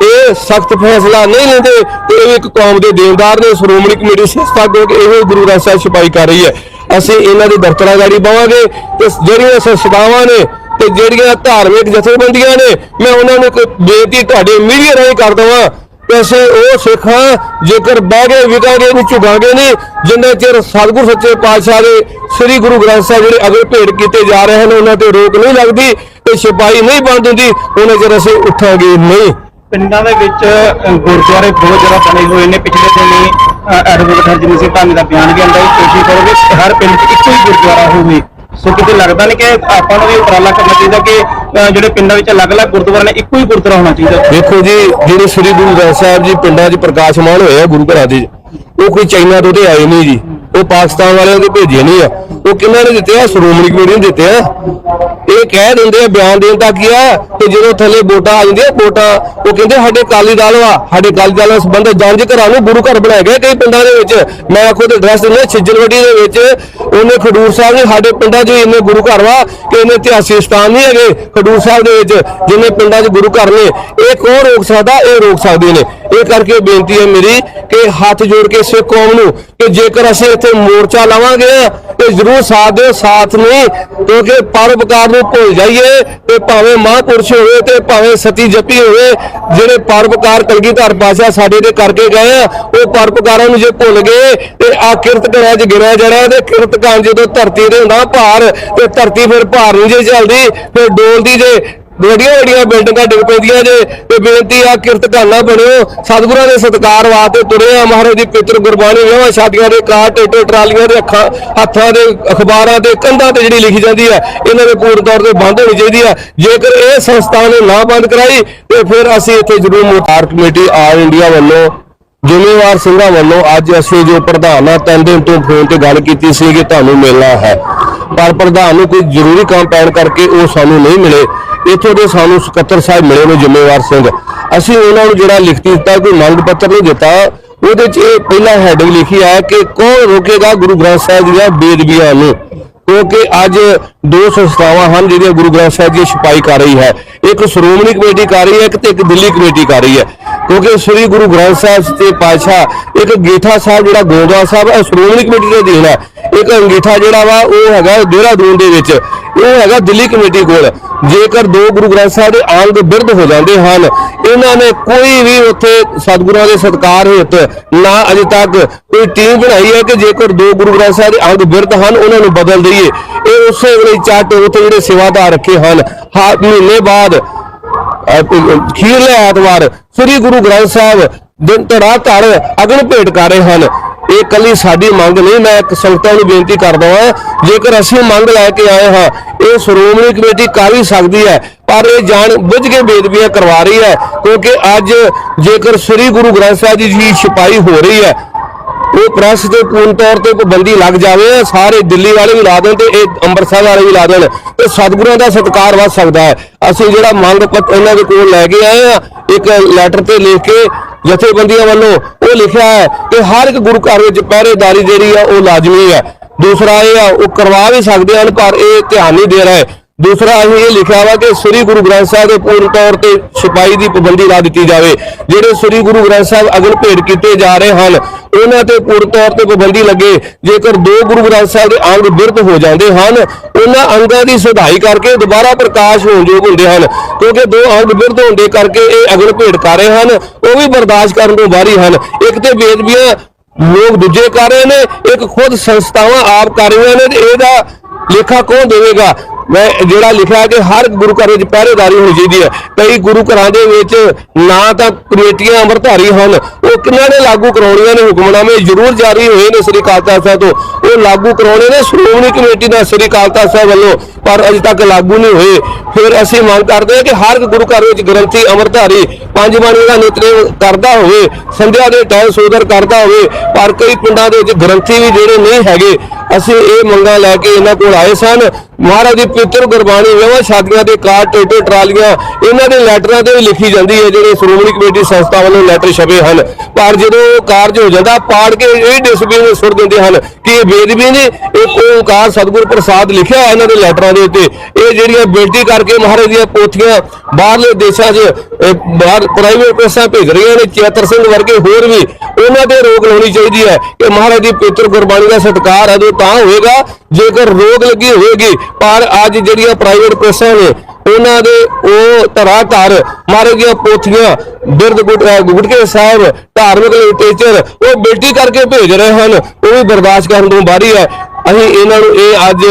ਇਹ ਸਖਤ ਫੈਸਲਾ ਨਹੀਂ ਲੈਂਦੇ, ਤੇ ਇਹ ਇੱਕ ਕੌਮ ਦੇ ਦੇਵਦਾਰ ਨੇ, ਸ਼੍ਰੋਮਣੀ ਕਮੇਟੀ ਸੰਸਥਾ ਕਿਉਂਕਿ ਇਹੋ ਗੁਰੂ ਗ੍ਰੰਥ ਸਾਹਿਬ ਛਪਾਈ ਕਰ ਰਹੀ ਹੈ। ਅਸੀਂ ਇਹਨਾਂ ਦੀ ਦਫ਼ਤਰਾਂ ਗਾੜੀ ਪਾਵਾਂਗੇ ਤੇ ਜਿਹੜੀਆਂ ਸੰਸਥਾਵਾਂ ਨੇ, ਤੇ ਜਿਹੜੀਆਂ ਧਾਰਮਿਕ ਜਥੇਬੰਦੀਆਂ ਨੇ, ਮੈਂ ਉਹਨਾਂ ਨੂੰ ਇੱਕ ਬੇਨਤੀ ਤੁਹਾਡੇ ਮੀਡੀਆ ਰਾਹੀਂ ਕਰ ਦਵਾਂ ਕਿ ਅਸੀਂ ਉਹ ਸਿੱਖ ਜੇਕਰ ਬਹਿ ਗਏ ਵਿਕਾਂਗੇ ਨਹੀਂ ਝੁਕਾਂਗੇ ਨਹੀਂ ਜਿੰਨਾ ਚਿਰ ਸਤਿਗੁਰ ਸੱਚੇ ਪਾਤਸ਼ਾਹ ਦੇ ਸ੍ਰੀ ਗੁਰੂ ਗ੍ਰੰਥ ਸਾਹਿਬ ਜਿਹੜੇ ਅਗਰ ਭੇਟ ਕੀਤੇ ਜਾ ਰਹੇ ਨੇ, ਉਹਨਾਂ ਤੇ ਰੋਕ ਨਹੀਂ ਲੱਗਦੀ ਤੇ ਛਪਾਈ ਨਹੀਂ ਬੰਦ ਹੁੰਦੀ ਉਹਨਾਂ ਚਿਰ ਅਸੀਂ ਉੱਠਾਂਗੇ ਨਹੀਂ। ਪਿੰਡਾਂ ਦੇ ਵਿੱਚ ਗੁਰਦੁਆਰੇ ਬਹੁਤ ਜ਼ਿਆਦਾ ਬਣੇ ਹੋਏ ਨੇ ਪਿਛਲੇ ਦਿਨੀ ਐਡਵੋਕੇਟ ਹਰਜਿੰਦਰ ਸਿੰਘ ਧਾਮੀ ਦਾ ਬਿਆਨ ਵੀ ਆਂਦਾ ਕਿ ਕੋਸ਼ਿਸ਼ ਕਰੋਗੇ, ਹਰ ਪਿੰਡ 'ਚ ਇੱਕੋ ਹੀ ਗੁਰਦੁਆਰਾ ਹੋਵੇ। ਸੋ ਕਿਤੇ ਲੱਗਦਾ ਨਹੀਂ ਕਿ ਆਪਾਂ ਨੂੰ ਵੀ ਉਪਰਾਲਾ ਕਰਨਾ ਚਾਹੀਦਾ ਕਿ ਅ, ਜਿਹੜੇ ਪਿੰਡਾਂ ਵਿੱਚ ਅਲੱਗ-ਅਲੱਗ ਗੁਰਦੁਆਰੇ ਨੇ ਇੱਕੋ ਹੀ ਗੁਰਦੁਆਰਾ ਹੋਣਾ ਚਾਹੀਦਾ। ਦੇਖੋ ਜੀ ਜਿਹੜੇ ਸ੍ਰੀ ਗੁਰੂ ਗ੍ਰੰਥ ਸਾਹਿਬ ਜੀ ਪਿੰਡਾਂ 'ਚ ਪ੍ਰਕਾਸ਼ਮਾਨ ਹੋਏ ਆ ਗੁਰੂ ਘਰਾਂ ਦੇ ਉਹ ਕੋਈ ਚਾਈਨਾ ਤੋਂ ਤੇ ਆਏ ਨਹੀਂ ਜੀ। ਉਹ ਪਾਕਿਸਤਾਨ ਵਾਲਿਆਂ ਦੇ ਭੇਜੇ ਨਹੀਂ ਆ। ਉਹ ਕਿਹਨਾਂ ਨੇ ਦਿੱਤੇ ਆ? ਸ਼੍ਰੋਮਣੀ ਕਮੇਟੀ ਨੇ ਦਿੱਤੇ ਆ। ਇਹ ਕਹਿ ਦਿੰਦੇ ਆ, ਬਿਆਨ ਦੇਣ ਤੱਕ ਕੀ ਆ ਤੇ ਜਦੋਂ ਥੱਲੇ ਵੋਟਾਂ ਆ ਜਾਂਦੀਆਂ, ਵੋਟਾਂ, ਉਹ ਕਹਿੰਦੇ ਸਾਡੇ ਕਾਲੀ ਦਲ ਵਾ, ਸਾਡੇ ਕਾਲੀ ਦਲ ਨਾਲ ਸੰਬੰਧ ਜੰਜ ਘਰਾਂ ਨੂੰ ਗੁਰੂ ਘਰ ਬਣਾਏ ਗਏ ਕਈ ਪਿੰਡਾਂ ਦੇ ਵਿੱਚ। ਮੈਂ ਖੁਦ ਐਡਰੈਸ ਦਿੰਦਾ ਛਿੱਜਲਵੱਡੀ ਦੇ ਵਿੱਚ। ਉਹਨੇ ਖਡੂਰ ਸਾਹਿਬ ਨੇ ਸਾਡੇ ਪਿੰਡਾਂ 'ਚ ਇੰਨੇ ਗੁਰੂ ਘਰ ਵਾ ਕਿ ਇੰਨੇ ਇਤਿਹਾਸਿਕ ਸਥਾਨ ਨਹੀਂ ਹੈਗੇ ਖਡੂਰ ਸਾਹਿਬ ਦੇ ਵਿੱਚ, ਜਿੰਨੇ ਪਿੰਡਾਂ 'ਚ ਗੁਰੂ ਘਰ ਨੇ। ਇਹ ਕੌਣ ਰੋਕ ਸਕਦਾ? ਇਹ ਰੋਕ ਸਕਦੇ ਨੇ। ਇਹ ਕਰਕੇ ਬੇਨਤੀ ਹੈ ਮੇਰੀ ਕਿ ਹੱਥ ਜੋੜ ਕੇ ਸਿੱਖ ਕੌਮ ਨੂੰ ਕਿ ਜੇਕਰ ਅਸੀਂ ਇੱਥੇ ਮੋਰਚਾ ਲਾਵਾਂਗੇ ਤੇ ਜ਼ਰੂਰ ਸਾਥ ਦਿਓ, ਸਾਥ ਨਹੀਂ, ਕਿਉਂਕਿ ਪਰਉਪਕਾਰ ਨੂੰ ਭੁੱਲ ਜਾਈਏ ਤੇ ਭਾਵੇਂ ਮਹਾਂਪੁਰਸ਼ ਹੋਵੇ ਤੇ ਭਾਵੇਂ ਸਤੀ ਜਪੀ ਹੋਵੇ, ਜਿਹੜੇ ਪਰਉਪਕਾਰ ਕਲਗੀਧਰ ਪਾਸ਼ਾ ਸਾਡੇ ਤੇ ਕਰਕੇ ਗਏ ਆ, ਉਹ ਪਰਉਪਕਾਰਾਂ ਨੂੰ ਜੇ ਭੁੱਲ ਗਏ, ਤੇ ਆ ਕਿਰਤ ਘਰਾਂ 'ਚ ਗਿਣਿਆ ਜਾਣਾ, ਤੇ ਕਿਰਤ ਕਾਂ ਜਦੋਂ ਧਰਤੀ ਦੇ ਹੁੰਦਾ ਭਾਰ, ਤੇ ਧਰਤੀ ਫਿਰ ਭਾਰ ਨਹੀਂ ਜੇ ਚੱਲਦੀ, ਫਿਰ ਡੋਲਦੀ ਜੇ ਵੱਡੀਆਂ ਵੱਡੀਆਂ ਬਿਲਡਿੰਗਾਂ ਡਿੱਗ ਪੈਂਦੀਆਂ ਜੇ, ਤੇ ਬੇਨਤੀ ਆ ਕਿਰਤਕਾਨਾ ਬਣਿਓ। ਸਤਿਗੁਰਾਂ ਦੇ ਸਤਕਾਰ ਵਾਸਤੇ ਤੁਰੇ ਆ, ਮਹਾਰਾਜ ਦੀ ਪਿੱਤਰ ਗੁਰਬਾਣੀ ਵਿਆਹਾਂ ਸ਼ਾਦੀਆਂ ਦੇ ਕਾਰਡ ਟੇਟੇ, ਟਰਾਲੀਆਂ ਦੇ ਅੱਖਾਂ, ਹੱਥਾਂ ਦੇ ਅਖਬਾਰਾਂ ਦੇ ਕੰਧਾਂ ਤੇ ਜਿਹੜੀ ਲਿਖੀ ਜਾਂਦੀ ਆ, ਇਹਨਾਂ ਦੇ ਪੂਰਨ ਤੌਰ ਤੇ ਬੰਦ ਹੋਣੀ ਚਾਹੀਦੀ ਆ। ਜੇਕਰ ਇਹ ਸੰਸਥਾ ਨੇ ਨਾ ਬੰਦ ਕਰਾਈ, ਤੇ ਫਿਰ ਅਸੀਂ ਇੱਥੇ ਜ਼ਰੂਰ ਮੁਤਾਰ ਕਮੇਟੀ ਆਲ ਇੰਡੀਆ ਵੱਲੋਂ, ਜ਼ਿੰਮੇਵਾਰ ਸਿੰਘਾਂ ਵੱਲੋਂ ਅੱਜ ਅਸੀਂ ਜੋ ਪ੍ਰਧਾਨ ਆ, ਤਿੰਨ ਦਿਨ ਤੋਂ ਫੋਨ ਤੇ ਗੱਲ ਕੀਤੀ ਸੀ ਕਿ ਤੁਹਾਨੂੰ ਮਿਲਣਾ ਹੈ। ਪਰ ਪ੍ਰਧਾਨ ਨੂੰ ਕੋਈ ਜ਼ਰੂਰੀ ਕੰਮ ਪੈਣ ਕਰਕੇ ਉਹ ਸਾਨੂੰ ਨਹੀਂ ਮਿਲੇ। ਇੱਥੋਂ ਦੇ ਸਾਨੂੰ ਸਕੱਤਰ ਸਾਹਿਬ ਮਿਲੇ ਨੇ ਜ਼ਿੰਮੇਵਾਰ ਸਿੰਘ। ਅਸੀਂ ਉਹਨਾਂ ਨੂੰ ਜਿਹੜਾ ਲਿਖਤੀ ਦਿੱਤਾ, ਕੋਈ ਮੰਗ ਪੱਤਰ ਨਹੀਂ ਦਿੱਤਾ। ਉਹਦੇ 'ਚ ਇਹ ਪਹਿਲਾ ਹੈਡਿੰਗ ਲਿਖੀ ਹੈ ਕਿ ਕੌਣ ਰੋਕੇਗਾ ਗੁਰੂ ਗ੍ਰੰਥ ਸਾਹਿਬ ਦੀਆਂ ਬੇਦਬੀਆਂ ਨੂੰ। ਕਿਉਂਕਿ ਅੱਜ ਦੋ ਸੰਸਥਾਵਾਂ ਹਨ ਜਿਹੜੀਆਂ ਗੁਰੂ ਗ੍ਰੰਥ ਸਾਹਿਬ ਦੀ ਛਪਾਈ ਕਰ ਰਹੀ ਹੈ। ਇੱਕ ਸ਼੍ਰੋਮਣੀ ਕਮੇਟੀ ਕਰ ਰਹੀ ਹੈ, ਇੱਕ ਤੇ ਇੱਕ ਦਿੱਲੀ ਕਮੇਟੀ ਕਰ ਰਹੀ ਹੈ। ਕਿਉਂਕਿ ਸ੍ਰੀ ਗੁਰੂ ਗ੍ਰੰਥ ਸਾਹਿਬ ਤੇ ਪਾਤਸ਼ਾਹ, ਇੱਕ ਗੀਠਾ ਸਾਹਿਬ ਜਿਹੜਾ ਗੋਦਵਾ ਸਾਹਿਬ ਹੈ ਸ਼੍ਰੋਮਣੀ ਕਮੇਟੀ ਦੇ ਅਧੀਨ ਹੈ। ਇੱਕ ਅੰਗੀਠਾ ਜਿਹੜਾ ਵਾ, ਉਹ ਹੈਗਾ ਦੇਹਰਾਦੂਨ ਦੇ ਵਿੱਚ। ਉਹ ਹੈਗਾ ਦਿੱਲੀ ਕਮੇਟੀ ਕੋਲ। ਜੇਕਰ ਦੋ ਗੁਰੂ ਗ੍ਰੰਥ ਸਾਹਿਬ ਦੇ ਅੰਗ ਬਿਰਧ ਹੋ ਜਾਂਦੇ ਹਨ, ਇਹਨਾਂ ਨੇ ਕੋਈ ਵੀ ਉੱਥੇ ਸਤਿਗੁਰਾਂ ਦੇ ਸਤਕਾਰ ਹੇਤ ਨਾ ਅਜੇ ਤੱਕ ਕੋਈ ਟੀਮ ਬਣਾਈ ਹੈ ਕਿ ਜੇਕਰ ਦੋ ਗੁਰੂ ਗ੍ਰੰਥ ਸਾਹਿਬ ਦੇ ਅੰਗ ਬਿਰਧ ਹਨ, ਉਹਨਾਂ ਨੂੰ ਬਦਲ ਦਈਏ। ਇਹ ਉਸੇ ਵੇਲੇ ਚੱਟ ਉੱਥੇ ਜਿਹੜੇ ਸੇਵਾਦਾਰ ਰੱਖੇ ਹਨ। ਹਾ- ਮਹੀਨੇ ਬਾਅਦ ਖੀਰਲੇ ਐਤਵਾਰ, ਸ੍ਰੀ ਗੁਰੂ ਗ੍ਰੰਥ ਸਾਹਿਬ ਦਿਨ ਧੜਾ ਧੜ ਅਗਨ ਭੇਟ ਕਰ ਰਹੇ ਹਨ। ਇਹ ਕੱਲੀ ਸਾਡੀ ਮੰਗ ਨਹੀਂ, ਮੈਂ ਇੱਕ ਸੰਗਤਾਂ ਨੂੰ ਬੇਨਤੀ ਕਰਦਾ ਹਾਂ, ਜੇਕਰ ਅਸੀਂ ਮੰਗ ਲੈ ਕੇ ਆਏ ਹਾਂ, ਇਹ ਸ਼੍ਰੋਮਣੀ ਕਮੇਟੀ ਕਰ ਹੀ ਸਕਦੀ ਹੈ, ਪਰ ਇਹ ਜਾਣ ਬੁੱਝ ਕੇ ਬੇਦਬੀਆਂ ਕਰਵਾ ਰਹੀ ਹੈ, ਕਿਉਂਕਿ ਅੱਜ ਜੇਕਰ ਸ੍ਰੀ ਗੁਰੂ ਗ੍ਰੰਥ ਸਾਹਿਬ ਜੀ ਦੀ ਛਪਾਈ ਹੋ ਰਹੀ ਹੈ ਉਹ ਪ੍ਰੈਸ ਤੇ ਪੂਰਨ ਤੌਰ ਤੇ ਪਾਬੰਦੀ ਲੱਗ ਜਾਵੇ, ਸਾਰੇ ਦਿੱਲੀ ਵਾਲੇ ਵੀ ਲਾ ਦੇਣ ਤੇ ਇਹ ਅੰਮ੍ਰਿਤਸਰ ਵਾਲੇ ਵੀ ਲਾ ਦੇਣ ਤੇ ਸਤਿਗੁਰਾਂ ਦਾ ਸਤਿਕਾਰ ਵੱਧ ਸਕਦਾ ਹੈ। ਅਸੀਂ ਜਿਹੜਾ ਮੰਗ ਪੱਤਰ ਇਹਨਾਂ ਦੇ ਕੋਲ ਲੈ ਕੇ ਆਏ ਆ ਇੱਕ ਲੈਟਰ ਤੇ ਲਿਖ ਕੇ ਜਥੇਬੰਦੀਆਂ ਵੱਲੋਂ ਉਹ ਲਿਖਿਆ ਹੈ ਕਿ ਹਰ ਇੱਕ ਗੁਰੂ ਘਰ ਵਿੱਚ ਪਹਿਰੇਦਾਰੀ ਜਿਹੜੀ ਆ, ਉਹ ਲਾਜ਼ਮੀ ਹੈ। ਦੂਸਰਾ ਇਹ ਆ, ਉਹ ਕਰਵਾ ਵੀ ਸਕਦੇ ਹਨ, ਪਰ ਇਹ ਧਿਆਨ ਨਹੀਂ ਦੇ ਰਹੇ। ਦੂਸਰਾ ਅਸੀਂ ਇਹ ਲਿਖਿਆ ਵਾ ਕਿ ਸ੍ਰੀ ਗੁਰੂ ਗ੍ਰੰਥ ਸਾਹਿਬ ਦੇ ਪੂਰਨ ਤੌਰ ਤੇ ਛਪਾਈ ਦੀ ਪਾਬੰਦੀ ਲਾ ਦਿੱਤੀ ਜਾਵੇ। ਜਿਹੜੇ ਸ੍ਰੀ ਗੁਰੂ ਗ੍ਰੰਥ ਸਾਹਿਬ ਅਗਨ ਭੇਟ ਕੀਤੇ ਜਾ ਰਹੇ ਹਨ, ਉਹਨਾਂ ਤੇ ਪੂਰਨ ਤੌਰ ਤੇ ਪਾਬੰਦੀ ਲੱਗੇ। ਜੇਕਰ ਦੋ ਗੁਰੂ ਗ੍ਰੰਥ ਸਾਹਿਬ ਦੇ ਅੰਗ ਬਿਰਧ ਹੋ ਜਾਂਦੇ ਹਨ, ਉਹਨਾਂ ਅੰਗਾਂ ਦੀ ਸੁਧਾਈ ਕਰਕੇ ਦੁਬਾਰਾ ਪ੍ਰਕਾਸ਼ ਹੋਣ ਯੋਗ ਹੁੰਦੇ ਹਨ। ਕਿਉਂਕਿ ਦੋ ਅੰਗ ਵਿਰਧ ਹੋਣ ਦੇ ਕਰਕੇ ਇਹ ਅਗਨ ਭੇਟ ਕਰ ਰਹੇ ਹਨ, ਉਹ ਵੀ ਬਰਦਾਸ਼ਤ ਕਰਨ ਤੋਂ ਬਾਹਰੀ ਹਨ। ਇੱਕ ਤੇ ਬੇਦਬੀਆਂ ਲੋਕ ਦੂਜੇ ਕਰ ਰਹੇ ਨੇ, ਇੱਕ ਖੁਦ ਸੰਸਥਾਵਾਂ ਆਪ ਕਰ ਰਹੀਆਂ ਨੇ ਤੇ ਇਹਦਾ ਲੇਖਾ ਕੌਣ ਦੇਵੇਗਾ? ਮੈਂ ਜਿਹੜਾ ਲਿਖਿਆ ਕਿ ਹਰ ਗੁਰੂ ਘਰ ਵਿੱਚ ਪਹਿਰੇਦਾਰੀ ਹੋਣੀ ਚਾਹੀਦੀ ਹੈ। ਕਈ ਗੁਰੂ ਘਰਾਂ ਦੇ ਵਿੱਚ ਨਾ ਤਾਂ ਕਮੇਟੀਆਂ ਅੰਮ੍ਰਿਤਧਾਰੀ ਹਨ। ਉਹ ਕਿੰਨਾਂ ਨੇ ਲਾਗੂ ਕਰਾਉਣੀਆਂ ਨੇ ਹੁਕਮਨਾਮੇ? ਜ਼ਰੂਰ ਜਾਰੀ ਹੋਏ ਨੇ ਸ੍ਰੀ ਅਕਾਲ ਤਖਤ ਸਾਹਿਬ ਤੋਂ। ਉਹ ਲਾਗੂ ਕਰਾਉਣੇ ਨੇ ਸ਼੍ਰੋਮਣੀ ਕਮੇਟੀ ਦਾ ਸ੍ਰੀ ਅਕਾਲ ਤਖਤ ਸਾਹਿਬ ਵੱਲੋਂ, ਪਰ ਅਜੇ ਤੱਕ ਲਾਗੂ ਨਹੀਂ ਹੋਏ। ਫਿਰ ਅਸੀਂ ਮੰਗ ਕਰਦੇ ਹਾਂ ਕਿ ਹਰ ਇੱਕ ਗੁਰੂ ਘਰ ਵਿੱਚ ਗ੍ਰੰਥੀ ਅੰਮ੍ਰਿਤਧਾਰੀ ਪੰਜ ਬਾਣੀ ਦਾ ਨਿਤਨੇਮ ਕਰਦਾ ਹੋਵੇ, ਸੰਧਿਆ ਦੇ ਟਾਈਮ ਸੋਦਰ ਕਰਦਾ ਹੋਵੇ, ਪਰ ਕਈ ਪਿੰਡਾਂ ਦੇ ਵਿੱਚ ਗ੍ਰੰਥੀ ਵੀ ਜਿਹੜੇ ਨਹੀਂ ਹੈਗੇ। ਅਸੀਂ ਇਹ ਮੰਗਾਂ ਲੈ ਕੇ ਇਹਨਾਂ ਕੋਲ ਆਏ ਸਨ। ਮਹਾਰਾਜ ਦੀ ਪਿੱਤਰ ਗੁਰਬਾਣੀ ਵਿਆਹਾਂ ਸ਼ਾਦੀਆਂ ਦੇ ਕਾਰਡ ਟੇਟੇ ਟਰਾਲੀਆਂ, ਇਹਨਾਂ ਦੇ ਲੈਟਰਾਂ ਤੇ ਵੀ ਲਿਖੀ ਜਾਂਦੀ ਹੈ, ਜਿਹੜੇ ਸ਼੍ਰੋਮਣੀ ਕਮੇਟੀ ਸੰਸਥਾ ਵੱਲੋਂ ਲੈਟਰ ਛਪੇ ਹਨ। ਪਰ ਜਦੋਂ ਕਾਰਜ ਹੋ ਜਾਂਦਾ, ਪਾੜ ਕੇ ਇਹ ਡਿਸਪਲਿਨ ਨੂੰ ਸੁੱਟ ਦਿੰਦੇ ਹਨ ਕਿ ਇਹ ਬੇਦਬੀ ਨੇ, ਇਹ ਓਂਕਾਰ ਸਤਿਗੁਰ ਪ੍ਰਸਾਦ ਲਿਖਿਆ ਹੈ ਇਹਨਾਂ ਦੇ ਲੈਟਰਾਂ ਦੇ ਉੱਤੇ। ਇਹ ਜਿਹੜੀਆਂ ਬੇਨਤੀ ਕਰਕੇ ਮਹਾਰਾਜ ਦੀਆਂ ਪੋਥੀਆਂ ਬਾਹਰਲੇ ਦੇਸ਼ਾਂ 'ਚ ਬਾਹਰ ਪ੍ਰਾਈਵੇਟ ਪ੍ਰੈਸਾਂ ਭੇਜ ਰਹੀਆਂ ਨੇ, ਚੇਤਰ ਸਿੰਘ ਵਰਗੇ ਹੋਰ ਵੀ ਉਹਨਾਂ ਤੇ ਰੋਕ ਲਾਉਣੀ ਚਾਹੀਦੀ ਹੈ ਕਿ ਮਹਾਰਾਜ ਦੀ ਪਵਿੱਤਰ ਗੁਰਬਾਣੀ ਦਾ ਸਤਿਕਾਰ ਹੈ ਜੋ ਤਾਂ ਹੋਏਗਾ, ਜੇਕਰ ਰੋਕ ਲੱਗੀ ਹੋਏਗੀ ਪਰ ਅੱਜ ਜਿਹੜੀਆਂ ਪ੍ਰਾਈਵੇਟ ਪ੍ਰੈਸਾਂ ਨੇ, ਉਹਨਾਂ ਦੇ ਉਹ ਧਰਾ ਧਰ ਮਹਾਰਾਜ ਦੀਆਂ ਪੋਥੀਆਂ, ਬਿਰਧ ਗੁਟਕੇ ਸਾਹਿਬ, ਧਾਰਮਿਕ ਲਿਟਰੇਚਰ ਉਹ ਬੇਟੀ ਕਰਕੇ ਭੇਜ ਰਹੇ ਹਨ, ਉਹ ਵੀ ਬਰਦਾਸ਼ਤ ਕਰਨ ਤੋਂ ਬਾਹਰੀ ਹੈ। ਅਸੀਂ ਇਹਨਾਂ ਨੂੰ ਇਹ ਅੱਜ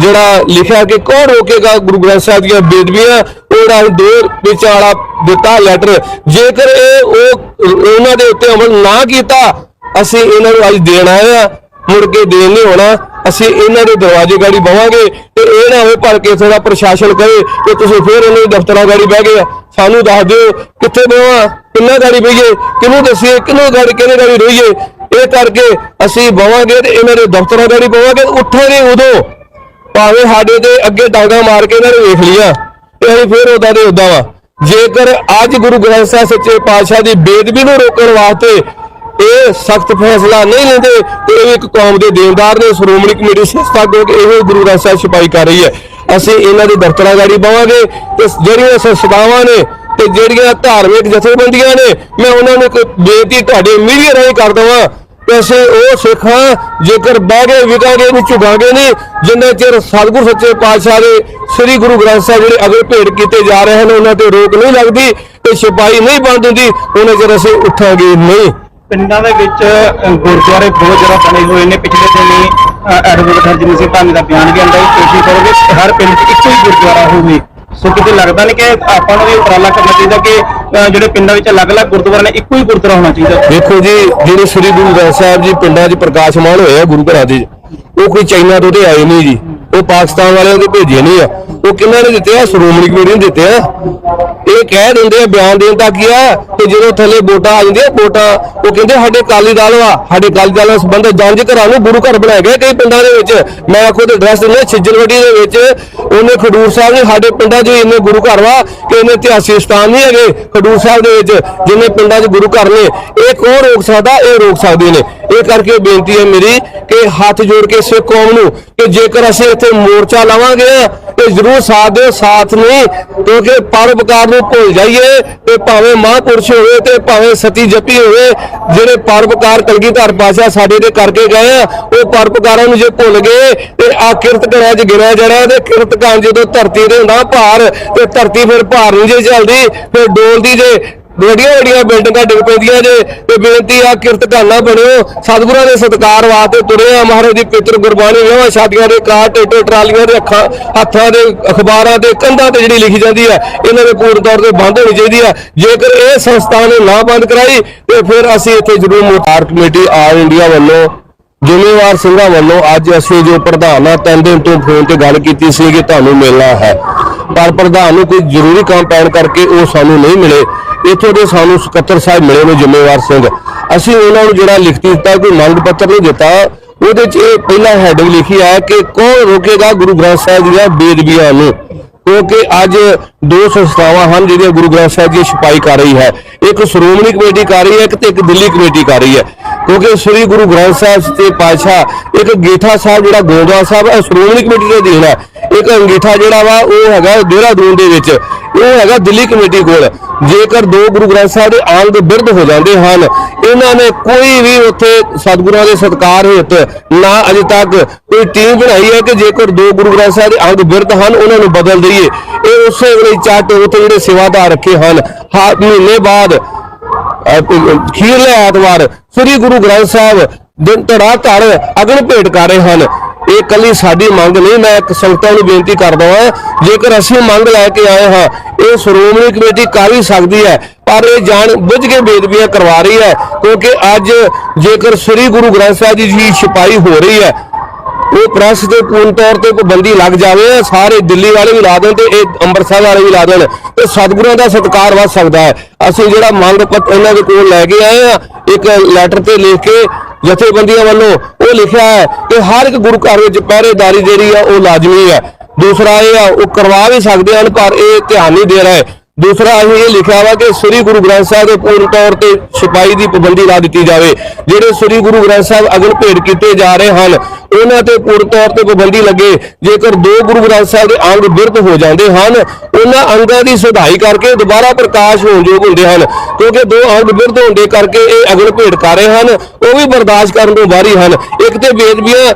ਜਿਹੜਾ ਲਿਖਿਆ ਕਿ ਕੌਣ ਰੋਕੇਗਾ ਗੁਰੂ ਗ੍ਰੰਥ ਸਾਹਿਬ ਦੀਆਂ ਬੇਦਬੀਆਂ ਉਹਦਾ ਦੋ ਵਿੱਚ ਦਿੱਤਾ ਲੈਟਰ ਜੇਕਰ ਇਹ ਉਹ, ਉਹਨਾਂ ਦੇ ਉੱਤੇ ਅਮਲ ਨਾ ਕੀਤਾ, ਅਸੀਂ ਇਹਨਾਂ ਨੂੰ ਅੱਜ ਦੇਣ ਆਏ ਆ ਮੁੜ ਕੇ ਦੇਣ ਨਹੀਂ ਹੋਣਾ। ਅਸੀਂ ਇਹਨਾਂ ਦੇ ਦਰਵਾਜ਼ੇ ਗਾੜੀ ਬਵਾਂਗੇ ਤੇ ਇਹ ਨਾ ਹੋਵੇ ਭਰ ਕੇ ਥੋੜਾ ਪ੍ਰਸ਼ਾਸਨ ਕਹੇ ਕਿ ਤੁਸੀਂ ਫੇਰ ਇਹਨਾਂ ਦੇ ਦਫ਼ਤਰਾਂ ਗਾੜੀ ਬਹਿ ਗਏ ਸਾਨੂੰ ਦੱਸ ਦਿਓ ਕਿੱਥੇ ਬਵਾਂ ਕਿੰਨਾ ਗਾੜੀ ਬਈਏ ਕਿਹਨੂੰ ਦੱਸੀਏ, ਕਿਹਨੂੰ ਗਾੜੀ ਕਿਹਨੇ ਗਾੜੀ ਰਹੀਏ? ਇਹ ਕਰਕੇ ਅਸੀਂ ਬਵਾਂਗੇ ਤੇ ਇਹਨਾਂ ਦੇ ਦਫ਼ਤਰਾਂ ਗਾੜੀ ਬਵਾਂਗੇ ਉੱਠਾਂਗੇ ਉਦੋਂ। ਭਾਵੇਂ ਸਾਡੇ ਤੇ ਅੱਗੇ ਡਾਂਗਾ ਮਾਰ ਕੇ ਇਹਨਾਂ ਨੇ ਵੇਖ ਲਿਆ ਤੇ ਅਸੀਂ ਫੇਰ ਉਦਾਂ ਦੇ ਉਦਾਂ ਵਾ। ਜੇਕਰ ਅੱਜ ਗੁਰੂ ਗ੍ਰੰਥ ਸਾਹਿਬ ਸੱਚੇ ਪਾਤਸ਼ਾਹ ਦੀ ਬੇਦਬੀ ਨੂੰ ਰੋਕਣ ਵਾਸਤੇ ਇਹ ਸਖਤ ਫੈਸਲਾ ਨਹੀਂ ਲੈਂਦੇ, ਤੇ ਇਹ ਇੱਕ ਕੌਮ ਦੇ ਦੇਵਦਾਰ ਨੇ, ਸ਼੍ਰੋਮਣੀ ਕਮੇਟੀ ਸੰਸਥਾ ਕਿਉਂਕਿ ਇਹ ਗੁਰੂ ਗ੍ਰੰਥ ਸਾਹਿਬ ਛਪਾਈ ਕਰ ਰਹੀ ਹੈ। ਅਸੀਂ ਇਹਨਾਂ ਦੇ ਦਫ਼ਤਰਾਂ ਗਾੜੀ ਪਾਵਾਂਗੇ ਤੇ ਜਿਹੜੀਆਂ ਸੰਸਥਾਵਾਂ ਨੇ ਤੇ ਜਿਹੜੀਆਂ ਧਾਰਮਿਕ ਜਥੇਬੰਦੀਆਂ ਨੇ, ਮੈਂ ਉਹਨਾਂ ਨੂੰ ਬੇਨਤੀ ਤੁਹਾਡੇ ਮੀਡੀਆ ਰਾਹੀਂ ਕਰ ਦਵਾਂ। ਕਿ ਉਹ ਸਿੱਖਾਂ ਜੇਕਰ ਬਹਿ ਗਏ ਨਹੀਂ ਝੁਕਾਂਗੇ ਨਹੀਂ, ਜਿੰਨਾ ਚਿਰ ਸਤਿਗੁਰ ਸੱਚੇ ਪਾਤਸ਼ਾਹ ਦੇ ਸ੍ਰੀ ਗੁਰੂ ਗ੍ਰੰਥ ਸਾਹਿਬ ਜਿਹੜੇ ਅਗਰ ਭੇਟ ਕੀਤੇ ਜਾ ਰਹੇ ਹਨ, ਉਹਨਾਂ ਤੇ ਰੋਕ ਨਹੀਂ ਲੱਗਦੀ ਤੇ ਛਪਾਈ ਨਹੀਂ ਬੰਦ ਹੁੰਦੀ ਉਹਨਾਂ ਚਿਰ ਅਸੀਂ ਉੱਠਾਂਗੇ ਨਹੀਂ। ਪਿੰਡਾਂ ਦੇ ਵਿੱਚ ਗੁਰਦੁਆਰੇ ਬਹੁਤ ਜ਼ਿਆਦਾ ਬਣੇ ਹੋਏ ਨੇ ਪਿਛਲੇ ਦਿਨੀ ਐਡਵੋਕੇਟ ਹਰਜਿੰਦਰ ਸਿੰਘ ਧਾਮੀ ਦਾ ਬਿਆਨ ਵੀ ਆਂਦਾ ਕੋਸ਼ਿਸ਼ ਕਰੋਗੇ, ਹਰ ਪਿੰਡ 'ਚ ਇੱਕੋ ਹੀ ਗੁਰਦੁਆਰਾ ਹੋਵੇ। ਸੋ ਕਿਤੇ ਲੱਗਦਾ ਨਹੀਂ ਕਿ ਆਪਾਂ ਨੂੰ ਵੀ ਉਪਰਾਲਾ ਕਰਨਾ ਚਾਹੀਦਾ ਕਿ ਜਿਹੜੇ ਪਿੰਡਾਂ ਵਿੱਚ ਅਲੱਗ-ਅਲੱਗ ਗੁਰਦੁਆਰੇ ਨੇ, ਇੱਕੋ ਹੀ ਗੁਰਦੁਆਰਾ ਹੋਣਾ ਚਾਹੀਦਾ। ਦੇਖੋ ਜੀ, ਜਿਹੜੇ ਸ੍ਰੀ ਗੁਰੂ ਗ੍ਰੰਥ ਸਾਹਿਬ ਜੀ ਪਿੰਡਾਂ 'ਚ ਪ੍ਰਕਾਸ਼ਮਾਨ ਹੋਏ ਆ ਗੁਰੂ ਘਰਾਂ ਦੇ ਉਹ ਕੋਈ ਚਾਈਨਾ ਤੋਂ ਤੇ ਆਏ ਨਹੀਂ ਜੀ। ਉਹ ਪਾਕਿਸਤਾਨ ਵਾਲਿਆਂ ਦੇ ਭੇਜੇ ਨਹੀਂ ਆ। ਉਹ ਕਿਹਨਾਂ ਨੇ ਦਿੱਤੇ ਆ? ਸ਼੍ਰੋਮਣੀ ਕਮੇਟੀ ਨੇ ਦਿੱਤੇ ਆ। ਇਹ ਕਹਿ ਦਿੰਦੇ ਆ, ਬਿਆਨ ਦੇਣ ਤੱਕ ਕੀ ਆ ਕਿ ਜਦੋਂ ਥੱਲੇ ਵੋਟਾਂ ਆ ਜਾਂਦੀਆਂ, ਵੋਟਾਂ, ਉਹ ਕਹਿੰਦੇ ਸਾਡੇ ਕਾਲੀ ਦਲ ਵਾ, ਸਾਡੇ ਕਾਲੀ ਦਲ ਨਾਲ ਸੰਬੰਧ ਜੰਜ ਘਰਾਂ ਨੂੰ ਗੁਰੂ ਘਰ ਬਣਾਏ ਗਏ ਕਈ ਪਿੰਡਾਂ ਦੇ ਵਿੱਚ। ਮੈਂ ਖੁਦ ਐਡਰੈਸ ਦਿੰਦਾ ਛਿੱਜਲਵੱਡੀ ਦੇ ਵਿੱਚ ਉਹਨੇ ਖਡੂਰ ਸਾਹਿਬ ਨੇ ਸਾਡੇ ਪਿੰਡਾਂ 'ਚ ਇੰਨੇ ਗੁਰੂ ਘਰ ਵਾ ਕਿ ਇੰਨੇ ਇਤਿਹਾਸਿਕ ਸਥਾਨ ਨਹੀਂ ਹੈਗੇ ਖਡੂਰ ਸਾਹਿਬ ਦੇ ਵਿੱਚ, ਜਿੰਨੇ ਪਿੰਡਾਂ 'ਚ ਗੁਰੂ ਘਰ ਨੇ। ਇਹ ਕੋ ਰੋਕ ਸਕਦਾ? ਇਹ ਰੋਕ ਸਕਦੇ ਨੇ। ਇਹ ਕਰਕੇ ਬੇਨਤੀ ਹੈ ਮੇਰੀ ਕਿ ਹੱਥ ਜੋੜ ਕੇ ਸਿੱਖ ਕੌਮ ਨੂੰ ਕਿ ਜੇਕਰ ਅਸੀਂ ਇੱਥੇ ਮੋਰਚਾ ਲਾਵਾਂਗੇ, ਤੇ ਜ਼ਰੂਰ ਸਾਥ ਦਿਓ, ਸਾਥ ਨਹੀਂ, ਕਿਉਂਕਿ ਪਰਉਪਕਾਰ ਨੂੰ ਭੁੱਲ ਜਾਈਏ, ਤੇ ਭਾਵੇਂ ਮਹਾਂਪੁਰਸ਼ ਹੋਵੇ ਤੇ ਭਾਵੇਂ ਸਤੀ ਜਪੀ ਹੋਵੇ, ਜਿਹੜੇ ਪਰਉਪਕਾਰ ਕਲਗੀਧਰ ਪਾਸ਼ਾ ਸਾਡੇ ਦੇ ਕਰਕੇ ਗਏ ਆ, ਉਹ ਪਰਉਪਕਾਰਾਂ ਨੂੰ ਜੇ ਭੁੱਲ ਗਏ, ਤੇ ਆ ਕਿਰਤ ਘਰਾਂ 'ਚ ਗਿਣਿਆ ਜਾਣਾ, ਤੇ ਕਿਰਤ ਘਰਾਂ ਜਦੋਂ ਧਰਤੀ ਤੇ ਹੁੰਦਾ ਭਾਰ, ਤੇ ਧਰਤੀ ਫਿਰ ਭਾਰ ਨਹੀਂ ਜੇ ਚੱਲਦੀ, ਫਿਰ ਡੋਲਦੀ ਜੇ ਵੱਡੀਆਂ ਵੱਡੀਆਂ ਬਿਲਡਿੰਗਾਂ ਡਿੱਗ ਪੈਂਦੀਆਂ ਜੇ, ਤੇ ਬੇਨਤੀ ਆ, ਕਿਰਤ ਘਾਨਾ ਬਣਿਓ, ਸਤਿਗੁਰਾਂ ਦੇ ਸਤਕਾਰ ਵਾਸਤੇ ਤੁਰੇ ਆ, ਮਹਾਰਾਜ ਦੀ ਪਿੱਤਰ ਗੁਰਬਾਣੀ ਵਿਆਹਾਂ ਸ਼ਾਦੀਆਂ ਦੇ ਕਾਰ ਟੇਟੇ ਟਰਾਲੀਆਂ ਦੇ ਅੱਖਾਂ, ਹੱਥਾਂ ਦੇ ਅਖਬਾਰਾਂ ਦੇ ਕੰਧਾਂ ਤੇ ਜਿਹੜੀ ਲਿਖੀ ਜਾਂਦੀ ਆ, ਇਹਨਾਂ ਦੇ ਪੂਰਨ ਤੌਰ ਤੇ ਬੰਦ ਹੋਣੀ ਚਾਹੀਦੀ ਆ। ਜੇਕਰ ਇਹ ਸੰਸਥਾ ਨੇ ਨਾ ਬੰਦ ਕਰਾਈ, ਤੇ ਫਿਰ ਅਸੀਂ ਇੱਥੇ ਜ਼ਰੂਰ ਮੁਤਾਰ ਕਮੇਟੀ ਆਲ ਇੰਡੀਆ ਵੱਲੋਂ, ਜ਼ਿੰਮੇਵਾਰ ਸਿੰਘਾਂ ਵੱਲੋਂ ਅੱਜ ਅਸੀਂ ਜੋ ਪ੍ਰਧਾਨ ਆ, ਤਿੰਨ ਦਿਨ ਤੋਂ ਫੋਨ ਤੇ ਗੱਲ ਕੀਤੀ ਸੀ ਕਿ ਤੁਹਾਨੂੰ ਮਿਲਣਾ ਹੈ। ਪਰ ਪ੍ਰਧਾਨ ਨੂੰ ਕੋਈ ਜ਼ਰੂਰੀ ਕੰਮ ਪੈਣ ਕਰਕੇ ਉਹ ਸਾਨੂੰ ਨਹੀਂ ਮਿਲੇ। ਇੱਥੋਂ ਦੇ ਸਾਨੂੰ ਸਕੱਤਰ ਸਾਹਿਬ ਮਿਲੇ ਨੇ ਜ਼ਿੰਮੇਵਾਰ ਸਿੰਘ। ਅਸੀਂ ਉਹਨਾਂ ਨੂੰ ਜਿਹੜਾ ਲਿਖਤੀ ਦਿੱਤਾ, ਕੋਈ ਮੰਗ ਪੱਤਰ ਨਹੀਂ ਦਿੱਤਾ, ਉਹਦੇ 'ਚ ਇਹ ਪਹਿਲਾ ਹੈਡਿੰਗ ਲਿਖੀ ਹੈ ਕਿ ਕੌਣ ਰੋਕੇਗਾ ਗੁਰੂ ਗ੍ਰੰਥ ਸਾਹਿਬ ਦੀਆਂ ਬੇਦਬੀਆਂ ਨੂੰ। ਕਿਉਂਕਿ ਅੱਜ ਦੋ ਸੰਸਥਾਵਾਂ ਹਨ ਜਿਹੜੀਆਂ ਗੁਰੂ ਗ੍ਰੰਥ ਸਾਹਿਬ ਦੀ ਛਪਾਈ ਕਰ ਰਹੀ ਹੈ। ਇੱਕ ਸ਼੍ਰੋਮਣੀ ਕਮੇਟੀ ਕਰ ਰਹੀ ਹੈ, ਇੱਕ ਤੇ ਇੱਕ ਦਿੱਲੀ ਕਮੇਟੀ ਕਰ ਰਹੀ ਹੈ। ਕਿਉਂਕਿ ਸ੍ਰੀ ਗੁਰੂ ਗ੍ਰੰਥ ਸਾਹਿਬ ਤੇ ਪਾਤਸ਼ਾਹ, ਇੱਕ ਅੰਗੀਠਾ ਸਾਹਿਬ ਜਿਹੜਾ ਗੋਦਵਾ ਸਾਹਿਬ ਹੈ ਸ਼੍ਰੋਮਣੀ ਕਮੇਟੀ ਦੇ ਅਧੀਨ ਹੈ। ਇੱਕ ਅੰਗੀਠਾ ਜਿਹੜਾ ਵਾ, ਉਹ ਹੈਗਾ ਦੇਹਰਾਦੂਨ ਦੇ ਵਿੱਚ। ਉਹ ਹੈਗਾ ਦਿੱਲੀ ਕਮੇਟੀ ਕੋਲ। ਜੇਕਰ ਦੋ ਗੁਰੂ ਗ੍ਰੰਥ ਸਾਹਿਬ ਦੇ ਅੰਗ ਬਿਰਧ ਹੋ ਜਾਂਦੇ ਹਨ, ਇਹਨਾਂ ਨੇ ਕੋਈ ਵੀ ਉੱਥੇ ਸਤਿਗੁਰਾਂ ਦੇ ਸਤਕਾਰ ਹੇਤ ਨਾ ਅਜੇ ਤੱਕ ਕੋਈ ਟੀਮ ਬਣਾਈ ਹੈ ਕਿ ਜੇਕਰ ਦੋ ਗੁਰੂ ਗ੍ਰੰਥ ਸਾਹਿਬ ਦੇ ਅੰਗ ਬਿਰਧ ਹਨ, ਉਹਨਾਂ ਨੂੰ ਬਦਲ ਦਈਏ। ਇਹ ਉਸੇ ਵੇਲੇ ਚੱਟ ਉੱਥੇ ਜਿਹੜੇ ਸੇਵਾਦਾਰ ਰੱਖੇ ਹਨ। ਹਾ ਮਹੀਨੇ ਬਾਅਦ ਖੀਰਲੇ ਐਤਵਾਰ, ਸ੍ਰੀ ਗੁਰੂ ਗ੍ਰੰਥ ਸਾਹਿਬ ਦਿਨ ਧੜਾ ਧੜ ਅਗਨ ਭੇਟ ਕਰ ਰਹੇ ਹਨ। ਇਹ ਕੱਲੀ ਸਾਡੀ ਮੰਗ ਨਹੀਂ, ਮੈਂ ਇੱਕ ਸੰਗਤਾਂ ਨੂੰ ਬੇਨਤੀ ਕਰਦਾ ਹਾਂ, ਜੇਕਰ ਅਸੀਂ ਮੰਗ ਲੈ ਕੇ ਆਏ ਹਾਂ, ਇਹ ਸ਼੍ਰੋਮਣੀ ਕਮੇਟੀ ਕਰ ਹੀ ਸਕਦੀ ਹੈ, ਪਰ ਇਹ ਜਾਣ ਬੁੱਝ ਕੇ ਬੇਦਬੀਆਂ ਕਰਵਾ ਰਹੀ ਹੈ, ਕਿਉਂਕਿ ਅੱਜ ਜੇਕਰ ਸ੍ਰੀ ਗੁਰੂ ਗ੍ਰੰਥ ਸਾਹਿਬ ਜੀ ਦੀ ਛਪਾਈ ਹੋ ਰਹੀ ਹੈ, ਉਹ ਪ੍ਰੈਸ ਤੇ ਪੂਰਨ ਤੌਰ ਤੇ ਪਾਬੰਦੀ ਲੱਗ ਜਾਵੇ, ਸਾਰੇ ਦਿੱਲੀ ਵਾਲੇ ਵੀ ਲਾ ਦੇਣ ਤੇ ਇਹ ਅੰਮ੍ਰਿਤਸਰ ਵਾਲੇ ਵੀ ਲਾ ਦੇਣ, ਤੇ ਸਤਿਗੁਰਾਂ ਦਾ ਸਤਿਕਾਰ ਵੱਧ ਸਕਦਾ ਹੈ। ਅਸੀਂ ਜਿਹੜਾ ਮੰਗ ਪੱਤਰ ਇਹਨਾਂ ਦੇ ਕੋਲ ਲੈ ਕੇ ਆਏ ਆ ਇੱਕ ਲੈਟਰ ਤੇ ਲਿਖ ਕੇ ਜਥੇਬੰਦੀਆਂ ਵੱਲੋਂ ਉਹ ਲਿਖਿਆ ਹੈ ਕਿ ਹਰ ਇੱਕ ਗੁਰੂ ਘਰ ਵਿੱਚ ਪਹਿਰੇਦਾਰੀ ਜਿਹੜੀ ਆ ਉਹ ਲਾਜ਼ਮੀ ਹੈ। ਦੂਸਰਾ ਇਹ ਆ ਉਹ ਕਰਵਾ ਵੀ ਸਕਦੇ ਹਨ, ਪਰ ਇਹ ਧਿਆਨ ਨਹੀਂ ਦੇ ਰਹੇ। ਦੂਸਰਾ ਅਸੀਂ ਇਹ ਲਿਖਿਆ ਵਾ ਕਿ ਸ੍ਰੀ ਗੁਰੂ ਗ੍ਰੰਥ ਸਾਹਿਬ ਦੇ ਪੂਰਨ ਤੌਰ ਤੇ ਛਪਾਈ ਦੀ ਪਾਬੰਦੀ ਲਾ ਦਿੱਤੀ ਜਾਵੇ। ਜਿਹੜੇ ਸ੍ਰੀ ਗੁਰੂ ਗ੍ਰੰਥ ਸਾਹਿਬ ਅਗਨ ਭੇਟ ਕੀਤੇ ਜਾ ਰਹੇ ਹਨ, ਉਹਨਾਂ ਤੇ ਪੂਰਨ ਤੌਰ ਤੇ ਪਾਬੰਦੀ ਲੱਗੇ। ਜੇਕਰ ਦੋ ਗੁਰੂ ਗ੍ਰੰਥ ਸਾਹਿਬ ਦੇ ਅੰਗ ਬਿਰਧ ਹੋ ਜਾਂਦੇ ਹਨ, ਉਹਨਾਂ ਅੰਗਾਂ ਦੀ ਸੁਧਾਈ ਕਰਕੇ ਦੁਬਾਰਾ ਪ੍ਰਕਾਸ਼ ਹੋਣ ਯੋਗ ਹੁੰਦੇ ਹਨ। ਕਿਉਂਕਿ ਦੋ ਅੰਗ ਬਿਰਧ ਹੋਣ ਦੇ ਕਰਕੇ ਇਹ ਅਗਨ ਭੇਟ ਕਰ ਰਹੇ ਹਨ, ਉਹ ਵੀ ਬਰਦਾਸ਼ਤ ਕਰਨ ਤੋਂ ਬਾਹਰੀ ਹਨ। ਇੱਕ ਤੇ ਬੇਦਬੀਆਂ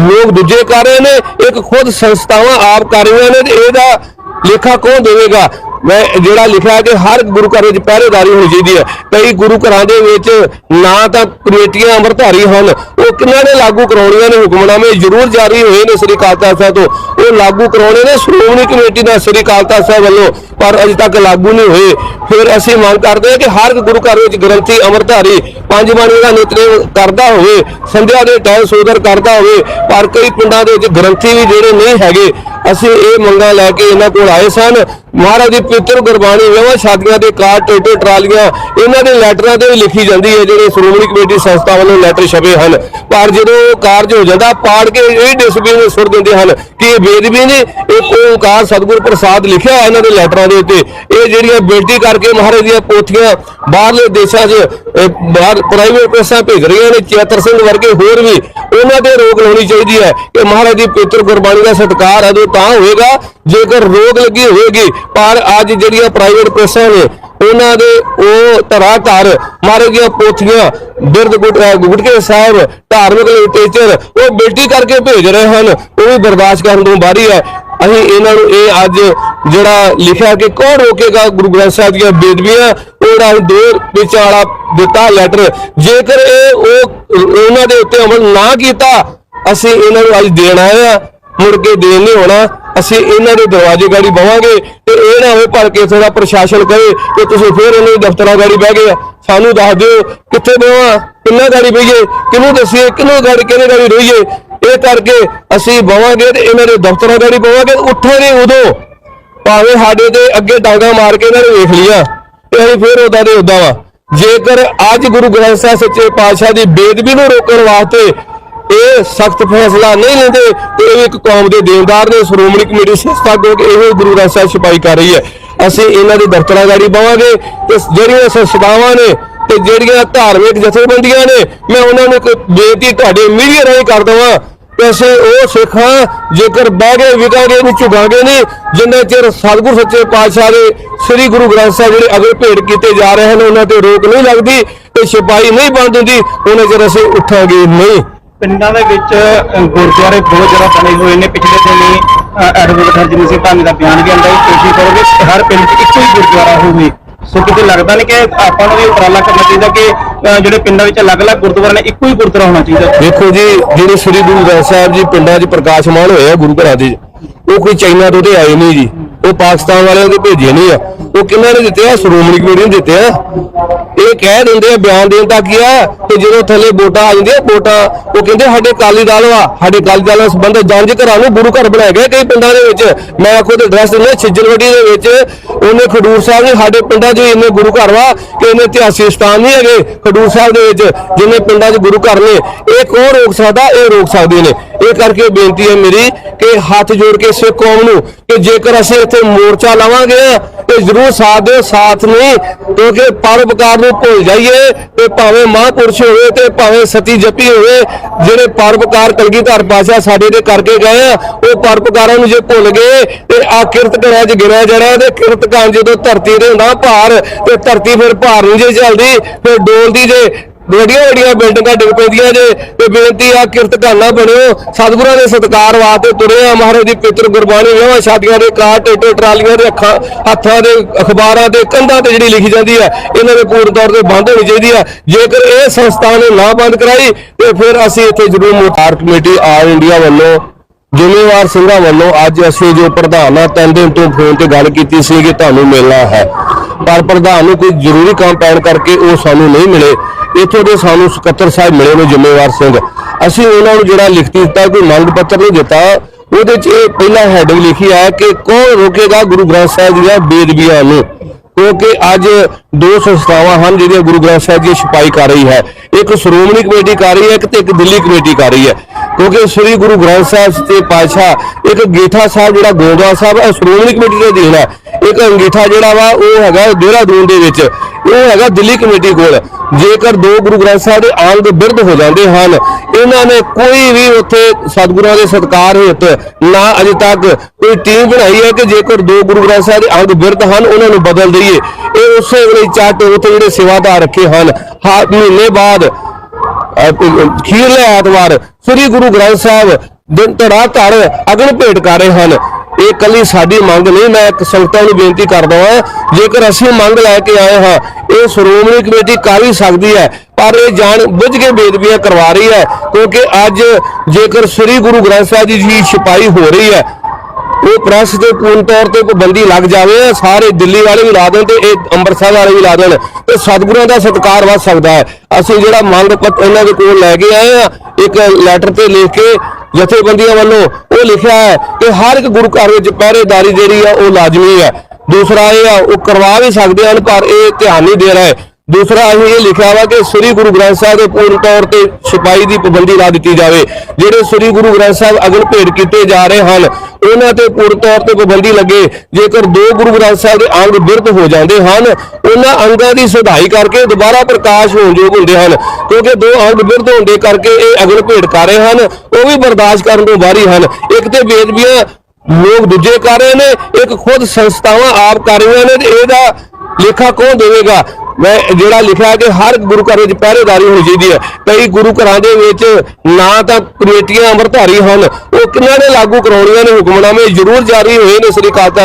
ਲੋਕ ਦੂਜੇ ਕਰ ਰਹੇ ਨੇ, ਇੱਕ ਖੁਦ ਸੰਸਥਾਵਾਂ ਆਪ ਕਰ ਰਹੀਆਂ ਨੇ ਤੇ ਇਹਦਾ ਲੇਖਾ ਕੌਣ ਦੇਵੇਗਾ? ਮੈਂ ਜਿਹੜਾ ਲਿਖਿਆ ਕਿ ਹਰ ਗੁਰੂ ਘਰ ਵਿੱਚ ਪਹਿਰੇਦਾਰੀ ਹੋਣੀ ਚਾਹੀਦੀ ਹੈ। ਕਈ ਗੁਰੂ ਘਰਾਂ ਦੇ ਵਿੱਚ ਨਾ ਤਾਂ ਕਮੇਟੀਆਂ ਅੰਮ੍ਰਿਤਧਾਰੀ ਹਨ। ਉਹ ਕਿਹਨਾਂ ਨੇ ਲਾਗੂ ਕਰਾਉਣੀਆਂ ਨੇ ਹੁਕਮਨਾਮੇ? ਜ਼ਰੂਰ ਜਾਰੀ ਹੋਏ ਨੇ ਸ੍ਰੀ ਅਕਾਲ ਤਖਤ ਸਾਹਿਬ ਤੋਂ। ਉਹ ਲਾਗੂ ਕਰਾਉਣੇ ਨੇ ਸ਼੍ਰੋਮਣੀ ਕਮੇਟੀ ਦਾ ਸ੍ਰੀ ਅਕਾਲ ਸਾਹਿਬ ਵੱਲੋਂ, ਪਰ ਅਜੇ ਤੱਕ ਲਾਗੂ ਨਹੀਂ ਹੋਏ। ਫਿਰ ਅਸੀਂ ਮੰਗ ਕਰਦੇ ਹਾਂ ਕਿ ਹਰ ਗੁਰੂ ਘਰ ਵਿੱਚ ਗ੍ਰੰਥੀ ਅੰਮ੍ਰਿਤਧਾਰੀ ਪੰਜ ਬਾਣੀ ਦਾ ਨਿਤਨੇਮ ਕਰਦਾ ਹੋਵੇ, ਸੰਧਿਆ ਦੇ ਟਾਈਮ ਸੋਦਰ ਕਰਦਾ ਹੋਵੇ, ਪਰ ਕਈ ਪਿੰਡਾਂ ਦੇ ਵਿੱਚ ਗ੍ਰੰਥੀ ਵੀ ਜਿਹੜੇ ਨਹੀਂ ਹੈਗੇ। ਅਸੀਂ ਇਹ ਮੰਗਾਂ ਲੈ ਕੇ ਇਹਨਾਂ ਕੋਲ ਆਏ ਸਨ। ਮਹਾਰਾਜ ਦੀ ਪਿੱਤਰ ਗੁਰਬਾਣੀ ਵਿਆਹਾਂ, ਸ਼ਾਦੀਆਂ ਦੇ ਕਾਰ, ਟੇਟੇ, ਟਰਾਲੀਆਂ, ਇਹਨਾਂ ਦੇ ਲੈਟਰਾਂ ਤੇ ਵੀ ਲਿਖੀ ਜਾਂਦੀ ਹੈ, ਜਿਹੜੇ ਸ਼੍ਰੋਮਣੀ ਕਮੇਟੀ ਸੰਸਥਾ ਵੱਲੋਂ ਲੈਟਰ ਛਪੇ ਹਨ। ਪਰ ਜਦੋਂ ਕਾਰਜ ਹੋ ਜਾਂਦਾ, ਪਾੜ ਕੇ ਇਹ ਡਿਸਪਲਿਨ ਨੂੰ ਸੁੱਟ ਦਿੰਦੇ ਹਨ ਕਿ ਇਹ ਬੇਦਬੀ ਨੇ, ਇੱਕ ਓਂਕਾਰ ਸਤਿਗੁਰ ਪ੍ਰਸਾਦ ਲਿਖਿਆ ਇਹਨਾਂ ਦੇ ਲੈਟਰਾਂ ਦੇ ਉੱਤੇ। ਇਹ ਜਿਹੜੀਆਂ ਬੇਨਤੀ ਕਰਕੇ ਮਹਾਰਾਜ ਦੀਆਂ ਪੋਥੀਆਂ ਬਾਹਰਲੇ ਦੇਸ਼ਾਂ 'ਚ ਬਾਹਰ ਪ੍ਰਾਈਵੇਟ ਪ੍ਰੈਸਾਂ ਭੇਜ ਰਹੀਆਂ ਨੇ, ਚੇਤਰ ਸਿੰਘ ਵਰਗੇ ਹੋਰ ਵੀ, ਉਹਨਾਂ ਤੇ ਰੋਕ ਲਾਉਣੀ ਚਾਹੀਦੀ ਹੈ ਕਿ ਮਹਾਰਾਜ ਦੀ ਪਵਿੱਤਰ ਗੁਰਬਾਣੀ ਦਾ ਸਤਿਕਾਰ ਅਜੇ ਤਾਂ ਹੋਏਗਾ, ਜੇਕਰ ਰੋਕ ਲੱਗੀ ਹੋਵੇਗੀ ਪਰ ਅੱਜ ਜਿਹੜੀਆਂ ਪ੍ਰਾਈਵੇਟ ਪ੍ਰੈਸਾਂ ਨੇ, ਉਹਨਾਂ ਦੇ ਉਹ ਧਰਾ ਧਰ ਮਾਰੇ ਦੀਆਂ ਪੋਥੀਆਂ ਬਿਰਦ ਗੁਟਕੇ ਸਾਹਿਬ, ਧਾਰਮਿਕ ਲਿਟਰੇਚਰ ਉਹ ਬੇਟੀ ਕਰਕੇ ਭੇਜ ਰਹੇ ਹਨ। ਉਹ ਵੀ ਬਰਦਾਸ਼ਤ ਕਰਨ ਤੋਂ ਬਾਹਰੀ ਹੈ ਅਸੀਂ ਇਹਨਾਂ ਨੂੰ ਇਹ ਅੱਜ ਜਿਹੜਾ ਲਿਖਿਆ ਕਿ ਕੌਣ ਰੋਕੇਗਾ ਗੁਰੂ ਗ੍ਰੰਥ ਸਾਹਿਬ ਦੀਆਂ ਬੇਦਬੀਆਂ, ਉਹ ਜਿਹੜਾ ਦੋ ਵਿੱਚ ਦਿੱਤਾ ਲੈਟਰ ਜੇਕਰ ਇਹ ਉਹ ਉਹਨਾਂ ਦੇ ਉੱਤੇ ਅਮਲ ਨਾ ਕੀਤਾ, ਅਸੀਂ ਇਹਨਾਂ ਨੂੰ ਅੱਜ ਦੇਣ ਆਏ ਆ ਮੁੜ ਕੇ ਦੇਣ ਨਹੀਂ ਹੋਣਾ, ਅਸੀਂ ਇਹਨਾਂ ਦੇ ਦਰਵਾਜ਼ੇ ਗਾੜੀ ਬਵਾਂਗੇ ਤੇ ਇਹ ਨਾ ਹੋਵੇ ਭਲਕੇ ਇੱਥੇ ਦਾ ਪ੍ਰਸ਼ਾਸਨ ਕਹੇ ਕਿ ਤੁਸੀਂ ਫੇਰ ਇਹਨਾਂ ਦੇ ਦਫ਼ਤਰਾਂ ਗਾੜੀ ਬਹਿ ਗਏ ਸਾਨੂੰ ਦੱਸ ਦਿਓ ਕਿੱਥੇ ਬਵਾਂ ਕਿੰਨਾ ਗਾੜੀ ਬਈਏ ਕਿਹਨੂੰ ਦੱਸੀਏ, ਕਿਹਨੂੰ ਗਾੜੀ ਕਿਹਨੇ ਗਾੜੀ ਰਹੀਏ। ਇਹ ਕਰਕੇ ਅਸੀਂ ਬਵਾਂਗੇ ਤੇ ਇਹਨਾਂ ਦੇ ਦਫ਼ਤਰਾਂ ਗਾੜੀ ਬਵਾਂਗੇ ਉੱਠਾਂਗੇ ਉਦੋਂ। ਭਾਵੇਂ ਸਾਡੇ ਤੇ ਅੱਗੇ ਡਾਂਗਾ ਮਾਰ ਕੇ ਇਹਨਾਂ ਨੇ ਵੇਖ ਲਿਆ ਤੇ ਅਸੀਂ ਫੇਰ ਉਦਾਂ ਦੇ ਉਦਾਂ ਵਾ। ਜੇਕਰ ਅੱਜ ਗੁਰੂ ਗ੍ਰੰਥ ਸਾਹਿਬ ਸੱਚੇ ਪਾਤਸ਼ਾਹ ਦੀ ਬੇਦਬੀ ਨੂੰ ਰੋਕਣ ਵਾਸਤੇ ਇਹ ਸਖਤ ਫੈਸਲਾ ਨਹੀਂ ਲੈਂਦੇ ਤੇ ਇਹ ਇੱਕ ਕੌਮ ਦੇ ਦੇਣਦਾਰ ਨੇ, ਸ਼੍ਰੋਮਣੀ ਕਮੇਟੀ ਸੰਸਥਾ ਕਿਉਂਕਿ ਇਹ ਗੁਰੂ ਗ੍ਰੰਥ ਸਾਹਿਬ ਛਪਾਈ ਕਰ ਰਹੀ ਹੈ। ਅਸੀਂ ਇਹਨਾਂ ਦੀ ਦਫ਼ਤਰਾਂ ਗਾੜੀ ਪਾਵਾਂਗੇ ਤੇ ਜਿਹੜੀਆਂ ਸੰਸਥਾਵਾਂ ਨੇ ਤੇ ਜਿਹੜੀਆਂ ਧਾਰਮਿਕ ਜਥੇਬੰਦੀਆਂ ਨੇ, ਮੈਂ ਉਹਨਾਂ ਨੂੰ ਇੱਕ ਬੇਨਤੀ ਤੁਹਾਡੇ ਮੀਡੀਆ ਰਾਹੀਂ ਕਰ ਦਵਾਂ ਕਿ ਅਸੀਂ ਉਹ ਸਿੱਖ ਹਾਂ ਜੇਕਰ ਬਹਿ ਗਏ ਵਿਕਾਂਗੇ ਨਹੀਂ ਝੁਕਾਂਗੇ ਨਹੀਂ, ਜਿੰਨਾ ਚਿਰ ਸਤਿਗੁਰ ਸੱਚੇ ਪਾਤਸ਼ਾਹ ਦੇ ਸ੍ਰੀ ਗੁਰੂ ਗ੍ਰੰਥ ਸਾਹਿਬ ਜਿਹੜੇ ਅਗਰ ਭੇਟ ਕੀਤੇ ਜਾ ਰਹੇ ਹਨ, ਉਹਨਾਂ ਤੇ ਰੋਕ ਨਹੀਂ ਲੱਗਦੀ ਤੇ ਛਪਾਈ ਨਹੀਂ ਬੰਦ ਹੁੰਦੀ ਉਹਨਾਂ ਚਿਰ ਅਸੀਂ ਉੱਠਾਂਗੇ ਨਹੀਂ। ਪਿੰਡਾਂ ਦੇ ਵਿੱਚ ਗੁਰਦੁਆਰੇ ਬਹੁਤ ਜ਼ਿਆਦਾ ਬਣੇ ਹੋਏ ਨੇ ਪਿਛਲੇ ਦਿਨੀ। ਐਡਵੋਕੇਟ ਹਰਜਿੰਦਰ ਸਿੰਘ ਧਾਮੀ ਦਾ ਬਿਆਨ ਵੀ ਆਂਦਾ ਹੈ ਕੋਸ਼ਿਸ਼ ਕਰੋ ਕਿ ਹਰ ਪਿੰਡ 'ਚ ਇੱਕੋ ਹੀ ਗੁਰਦੁਆਰਾ ਹੋਵੇ। ਸੋ ਕਿਤੇ ਲੱਗਦਾ ਨਹੀਂ ਕਿ ਆਪਾਂ ਨੂੰ ਵੀ ਉਪਰਾਲਾ ਕਰਨਾ ਚਾਹੀਦਾ ਕਿ ਜਿਹੜੇ ਪਿੰਡਾਂ ਵਿੱਚ ਅਲੱਗ-ਅਲੱਗ ਗੁਰਦੁਆਰੇ ਨੇ, ਇੱਕੋ ਹੀ ਗੁਰਦੁਆਰਾ ਹੋਣਾ ਚਾਹੀਦਾ। ਦੇਖੋ ਜੀ, ਜਿਹੜੇ ਸ੍ਰੀ ਗੁਰੂ ਗ੍ਰੰਥ ਸਾਹਿਬ ਜੀ ਪਿੰਡਾਂ 'ਚ ਪ੍ਰਕਾਸ਼ਮਾਨ ਹੋਏ ਆ ਗੁਰੂ ਘਰਾਂ ਦੇ ਉਹ ਕੋਈ ਚਾਈਨਾ ਤੋਂ ਤੇ ਆਏ ਨਹੀਂ ਜੀ। ਉਹ ਪਾਕਿਸਤਾਨ ਵਾਲਿਆਂ ਦੇ ਭੇਜੇ ਨਹੀਂ ਆ। ਉਹ ਕਿਹਨਾਂ ਨੇ ਦਿੱਤੇ ਆ? ਸ਼੍ਰੋਮਣੀ ਕਮੇਟੀ ਨੇ ਦਿੱਤੇ ਆ। ਇਹ ਕਹਿ ਦਿੰਦੇ ਆ, ਬਿਆਨ ਦੇਣ ਤੱਕ ਕੀ ਆ ਤੇ ਜਦੋਂ ਥੱਲੇ ਵੋਟਾਂ ਆ ਜਾਂਦੀਆਂ, ਵੋਟਾਂ, ਉਹ ਕਹਿੰਦੇ ਸਾਡੇ ਕਾਲੀ ਦਲ ਵਾ, ਸਾਡੇ ਕਾਲੀ ਦਲ ਨਾਲ ਸੰਬੰਧ ਜੰਜ ਘਰਾਂ ਨੂੰ ਗੁਰੂ ਘਰ ਬਣਾਏ ਗਏ ਕਈ ਪਿੰਡਾਂ ਦੇ ਵਿੱਚ। ਮੈਂ ਖੁਦ ਐਡਰੈਸ ਦਿੰਦਾ ਛਿੱਜਲਵੱਡੀ ਦੇ ਵਿੱਚ। ਉਹਨੇ ਖਡੂਰ ਸਾਹਿਬ ਨੇ ਸਾਡੇ ਪਿੰਡਾਂ 'ਚ ਇੰਨੇ ਗੁਰੂ ਘਰ ਵਾ ਕਿ ਇਹਨੇ ਇਤਿਹਾਸਿਕ ਸਥਾਨ ਨਹੀਂ ਹੈਗੇ ਖਡੂਰ ਸਾਹਿਬ ਦੇ ਵਿੱਚ, ਜਿੰਨੇ ਪਿੰਡਾਂ 'ਚ ਗੁਰੂ ਘਰ ਨੇ। ਇਹ ਕੌਣ ਰੋਕ ਸਕਦਾ? ਇਹ ਰੋਕ ਸਕਦੇ ਨੇ। ਇਹ ਕਰਕੇ ਬੇਨਤੀ ਹੈ ਮੇਰੀ ਕਿ ਹੱਥ ਜੋੜ ਕੇ ਸਿੱਖ ਕੌਮ ਨੂੰ ਕਿ ਜੇਕਰ ਅਸੀਂ ਇੱਥੇ ਮੋਰਚਾ ਲਾਵਾਂਗੇ ਤੇ ਜ਼ਰੂਰ ਸਾਥ ਦਿਓ, ਸਾਥ ਨਹੀਂ ਕਿਉਂਕਿ ਪਰਉਪਕਾਰ ਨੂੰ ਭੁੱਲ ਜਾਈਏ ਤੇ ਭਾਵੇਂ ਮਹਾਂਪੁਰਸ਼ ਹੋਵੇ ਤੇ ਭਾਵੇਂ ਸਤੀ ਜਪੀ ਹੋਵੇ, ਜਿਹੜੇ ਪਰਉਪਕਾਰ ਕਲਗੀਧਰ ਪਾਸ਼ਾ ਸਾਡੇ ਦੇ ਕਰਕੇ ਗਏ ਆ, ਉਹ ਪਰਉਪਕਾਰਾਂ ਨੂੰ ਜੇ ਭੁੱਲ ਗਏ ਤੇ ਆ ਕਿਰਤ ਘਰਾਂ 'ਚ ਗਿਣਿਆ ਜਾਣਾ ਤੇ ਕਿਰਤ ਕਾਂ ਜਦੋਂ ਧਰਤੀ ਦੇ ਹੁੰਦਾ ਭਾਰ ਤੇ ਧਰਤੀ ਫਿਰ ਭਾਰ ਨਹੀਂ ਜੇ ਚੱਲਦੀ, ਫਿਰ ਡੋਲਦੀ ਜੇ ਵੱਡੀਆਂ ਵੱਡੀਆਂ ਬਿਲਡਿੰਗਾਂ ਡਿੱਗ ਪੈਂਦੀਆਂ ਜੇ, ਤੇ ਬੇਨਤੀ ਆ, ਕਿਰਤ ਕਿਰਤਕਾਨਾ ਬਣਿਓ। ਸਤਿਗੁਰਾਂ ਦੇ ਸਤਕਾਰ ਵਾਸਤੇ ਤੁਰੇ ਆ ਮਹਾਰਾਜ ਦੀ ਪਿੱਤਰ ਗੁਰਬਾਣੀ ਵਿਆਹਾਂ ਸ਼ਾਦੀਆਂ ਦੇ ਕਾਰ, ਟੇਟੇ, ਟਰਾਲੀਆਂ ਦੇ ਅੱਖਾਂ, ਹੱਥਾਂ ਦੇ ਅਖਬਾਰਾਂ ਦੇ ਕੰਧਾਂ ਤੇ ਜਿਹੜੀ ਲਿਖੀ ਜਾਂਦੀ ਆ, ਇਹਨਾਂ ਦੇ ਪੂਰਨ ਤੌਰ ਤੇ ਬੰਦ ਹੋਣੀ ਚਾਹੀਦੀ ਆ। ਜੇਕਰ ਇਹ ਸੰਸਥਾ ਨੇ ਨਾ ਬੰਦ ਕਰਾਈ, ਤੇ ਫਿਰ ਅਸੀਂ ਇੱਥੇ ਜ਼ਰੂਰ ਮੁਤਾਰ ਕਮੇਟੀ ਆਲ ਇੰਡੀਆ ਵੱਲੋਂ, ਜ਼ਿੰਮੇਵਾਰ ਸਿੰਘਾਂ ਵੱਲੋਂ ਅੱਜ ਅਸੀਂ ਜੋ ਪ੍ਰਧਾਨ ਆ ਤਿੰਨ ਦਿਨ ਤੋਂ ਫੋਨ ਤੇ ਗੱਲ ਕੀਤੀ ਸੀ ਕਿ ਤੁਹਾਨੂੰ ਮਿਲਣਾ ਹੈ। ਪਰ ਪ੍ਰਧਾਨ ਨੂੰ ਕੋਈ ਜ਼ਰੂਰੀ ਕੰਮ ਪੈਣ ਕਰਕੇ ਉਹ ਸਾਨੂੰ ਨਹੀਂ ਮਿਲੇ। ਇੱਥੋਂ ਦੇ ਸਾਨੂੰ ਸਕੱਤਰ ਸਾਹਿਬ ਮਿਲੇ ਨੇ ਜ਼ਿੰਮੇਵਾਰ ਸਿੰਘ। ਅਸੀਂ ਉਹਨਾਂ ਨੂੰ ਜਿਹੜਾ ਲਿਖਤੀ ਦਿੱਤਾ, ਕੋਈ ਮੰਗ ਪੱਤਰ ਨਹੀਂ ਦਿੱਤਾ, ਉਹਦੇ 'ਚ ਇਹ ਪਹਿਲਾ ਹੈਡਿੰਗ ਲਿਖੀ ਹੈ ਕਿ ਕੌਣ ਰੋਕੇਗਾ ਗੁਰੂ ਗ੍ਰੰਥ ਸਾਹਿਬ ਦੀਆਂ ਬੇਦਬੀਆਂ ਨੂੰ। ਕਿਉਂਕਿ ਅੱਜ ਦੋ ਸੰਸਥਾਵਾਂ ਹਨ ਜਿਹੜੀਆਂ ਗੁਰੂ ਗ੍ਰੰਥ ਸਾਹਿਬ ਦੀ ਛਪਾਈ ਕਰ ਰਹੀ ਹੈ। ਇੱਕ ਸ਼੍ਰੋਮਣੀ ਕਮੇਟੀ ਕਰ ਰਹੀ ਹੈ, ਇੱਕ ਤੇ ਇੱਕ ਦਿੱਲੀ ਕਮੇਟੀ ਕਰ ਰਹੀ ਹੈ। ਕਿਉਂਕਿ ਸ੍ਰੀ ਗੁਰੂ ਗ੍ਰੰਥ ਸਾਹਿਬ ਤੇ ਪਾਤਸ਼ਾਹ, ਇੱਕ ਗੀਠਾ ਸਾਹਿਬ ਜਿਹੜਾ ਗੋਦਵਾ ਸਾਹਿਬ ਹੈ ਸ਼੍ਰੋਮਣੀ ਕਮੇਟੀ ਦੇ ਅਧੀਨ ਹੈ। ਇੱਕ ਅੰਗੀਠਾ ਜਿਹੜਾ ਵਾ, ਉਹ ਹੈਗਾ ਦੇਹਰਾਦੂਨ ਦੇ ਵਿੱਚ। ਇਹ ਹੈਗਾ ਦਿੱਲੀ ਕਮੇਟੀ ਕੋਲ। ਜੇਕਰ ਦੋ ਗੁਰੂ ਗ੍ਰੰਥ ਸਾਹਿਬ ਦੇ ਅੰਗ ਬਿਰਧ ਹੋ ਜਾਂਦੇ ਹਨ, ਇਹਨਾਂ ਨੇ ਕੋਈ ਵੀ ਉੱਥੇ ਸਤਿਗੁਰਾਂ ਦੇ ਸਤਕਾਰ ਹਿੱਤ ਨਾ ਅਜੇ ਤੱਕ ਕੋਈ ਟੀਮ ਬਣਾਈ ਹੈ ਕਿ ਜੇਕਰ ਦੋ ਗੁਰੂ ਗ੍ਰੰਥ ਸਾਹਿਬ ਦੇ ਅੰਗ ਬਿਰਧ ਹਨ, ਉਹਨਾਂ ਨੂੰ ਬਦਲ ਦਈਏ। ਇਹ ਉਸੇ ਵੇਲੇ ਚੱਟ ਉੱਥੇ ਜਿਹੜੇ ਸੇਵਾਦਾਰ ਰੱਖੇ ਹਨ। ਹਾ- ਮਹੀਨੇ ਬਾਅਦ ਖੀਰਲੇ ਐਤਵਾਰ, ਸ੍ਰੀ ਗੁਰੂ ਗ੍ਰੰਥ ਸਾਹਿਬ ਦਿਨ ਧੜਾ ਧੜ ਅਗਨ ਭੇਟ ਕਰ ਰਹੇ ਹਨ। ਇਹ ਕੱਲੀ ਸਾਡੀ ਮੰਗ ਨਹੀਂ, ਮੈਂ ਇੱਕ ਸੰਗਤਾਂ ਨੂੰ ਬੇਨਤੀ ਕਰਦਾ ਹਾਂ, ਜੇਕਰ ਅਸੀਂ ਮੰਗ ਲੈ ਕੇ ਆਏ ਹਾਂ, ਇਹ ਸ਼੍ਰੋਮਣੀ ਕਮੇਟੀ ਕਰ ਹੀ ਸਕਦੀ ਹੈ, ਪਰ ਇਹ ਜਾਣ ਬੁੱਝ ਕੇ ਬੇਦਬੀਆਂ ਕਰਵਾ ਰਹੀ ਹੈ, ਕਿਉਂਕਿ ਅੱਜ ਜੇਕਰ ਸ੍ਰੀ ਗੁਰੂ ਗ੍ਰੰਥ ਸਾਹਿਬ ਜੀ ਦੀ ਛਪਾਈ ਹੋ ਰਹੀ ਹੈ ਉਹ ਪ੍ਰੈਸ ਤੇ ਪੂਰਨ ਤੌਰ ਤੇ ਪਾਬੰਦੀ ਲੱਗ ਜਾਵੇ, ਸਾਰੇ ਦਿੱਲੀ ਵਾਲੇ ਵੀ ਲਾ ਦੇਣ ਤੇ ਇਹ ਅੰਮ੍ਰਿਤਸਰ ਵਾਲੇ ਵੀ ਲਾ ਦੇਣ। ਤੇ ਸਤਿਗੁਰਾਂ ਦਾ ਸਤਿਕਾਰ ਵੱਧ ਸਕਦਾ ਹੈ। ਅਸੀਂ ਜਿਹੜਾ ਮੰਗ ਪੱਤਰ ਇਹਨਾਂ ਦੇ ਕੋਲ ਲੈ ਕੇ ਆਏ ਆ ਇੱਕ ਲੈਟਰ ਤੇ ਲਿਖ ਕੇ ਜਥੇਬੰਦੀਆਂ ਵੱਲੋਂ ਉਹ ਲਿਖਿਆ ਹੈ ਕਿ ਹਰ ਇੱਕ ਗੁਰੂ ਘਰ ਵਿੱਚ ਪਹਿਰੇਦਾਰੀ ਜਿਹੜੀ ਆ, ਉਹ ਲਾਜ਼ਮੀ ਹੈ। ਦੂਸਰਾ ਇਹ ਆ, ਉਹ ਕਰਵਾ ਵੀ ਸਕਦੇ ਹਨ, ਪਰ ਇਹ ਧਿਆਨ ਨਹੀਂ ਦੇ ਰਹੇ। ਦੂਸਰਾ ਅਸੀਂ ਇਹ ਲਿਖਿਆ ਵਾ ਕਿ ਸ੍ਰੀ ਗੁਰੂ ਗ੍ਰੰਥ ਸਾਹਿਬ ਦੇ ਪੂਰਨ ਤੌਰ ਤੇ ਛਪਾਈ ਦੀ ਪਾਬੰਦੀ ਲਾ ਦਿੱਤੀ ਜਾਵੇ। ਜਿਹੜੇ ਸ੍ਰੀ ਗੁਰੂ ਗ੍ਰੰਥ ਸਾਹਿਬ ਅਗਨ ਭੇਟ ਕੀਤੇ ਜਾ ਰਹੇ ਹਨ, ਉਹਨਾਂ ਤੇ ਪੂਰਨ ਤੌਰ ਤੇ ਪਾਬੰਦੀ ਲੱਗੇ। ਜੇਕਰ ਦੋ ਗੁਰੂ ਗ੍ਰੰਥ ਸਾਹਿਬ ਦੇ ਅੰਗ ਬਿਰਧ ਹੋ ਜਾਂਦੇ ਹਨ, ਉਹਨਾਂ ਅੰਗਾਂ ਦੀ ਸੁਧਾਈ ਕਰਕੇ ਦੁਬਾਰਾ ਪ੍ਰਕਾਸ਼ ਹੋਣ ਯੋਗ ਹੁੰਦੇ ਹਨ। ਕਿਉਂਕਿ ਦੋ ਅੰਗ ਬਿਰਧ ਹੋਣ ਦੇ ਕਰਕੇ ਇਹ ਅਗਨ ਭੇਟ ਕਰ ਰਹੇ ਹਨ, ਉਹ ਵੀ ਬਰਦਾਸ਼ਤ ਕਰਨ ਤੋਂ ਬਾਹਰੀ ਹਨ। ਇੱਕ ਤੇ ਬੇਦਬੀਆਂ ਲੋਕ ਦੂਜੇ ਕਰ ਰਹੇ ਨੇ, ਇੱਕ ਖੁਦ ਸੰਸਥਾਵਾਂ ਆਪ ਕਰ ਰਹੀਆਂ ਨੇ ਇਹਦਾ ਲੇਖਾ ਕੌਣ ਦੇਵੇਗਾ? ਮੈਂ ਜਿਹੜਾ ਲਿਖਿਆ ਕਿ ਹਰ ਗੁਰੂ ਘਰ ਵਿੱਚ ਪਹਿਰੇਦਾਰੀ ਹੋਣੀ ਚਾਹੀਦੀ ਹੈ। ਕਈ ਗੁਰੂ ਘਰਾਂ ਦੇ ਵਿੱਚ ਨਾ ਤਾਂ ਕਮੇਟੀਆਂ ਅੰਮ੍ਰਿਤਧਾਰੀ ਹਨ। ਉਹ ਕਿਹਨਾਂ ਨੇ ਲਾਗੂ ਕਰਾਉਣੀਆਂ ਨੇ ਹੁਕਮਨਾਮੇ? ਜ਼ਰੂਰ ਜਾਰੀ ਹੋਏ ਨੇ ਸ੍ਰੀ ਅਕਾਲ ਤਖ਼ਤ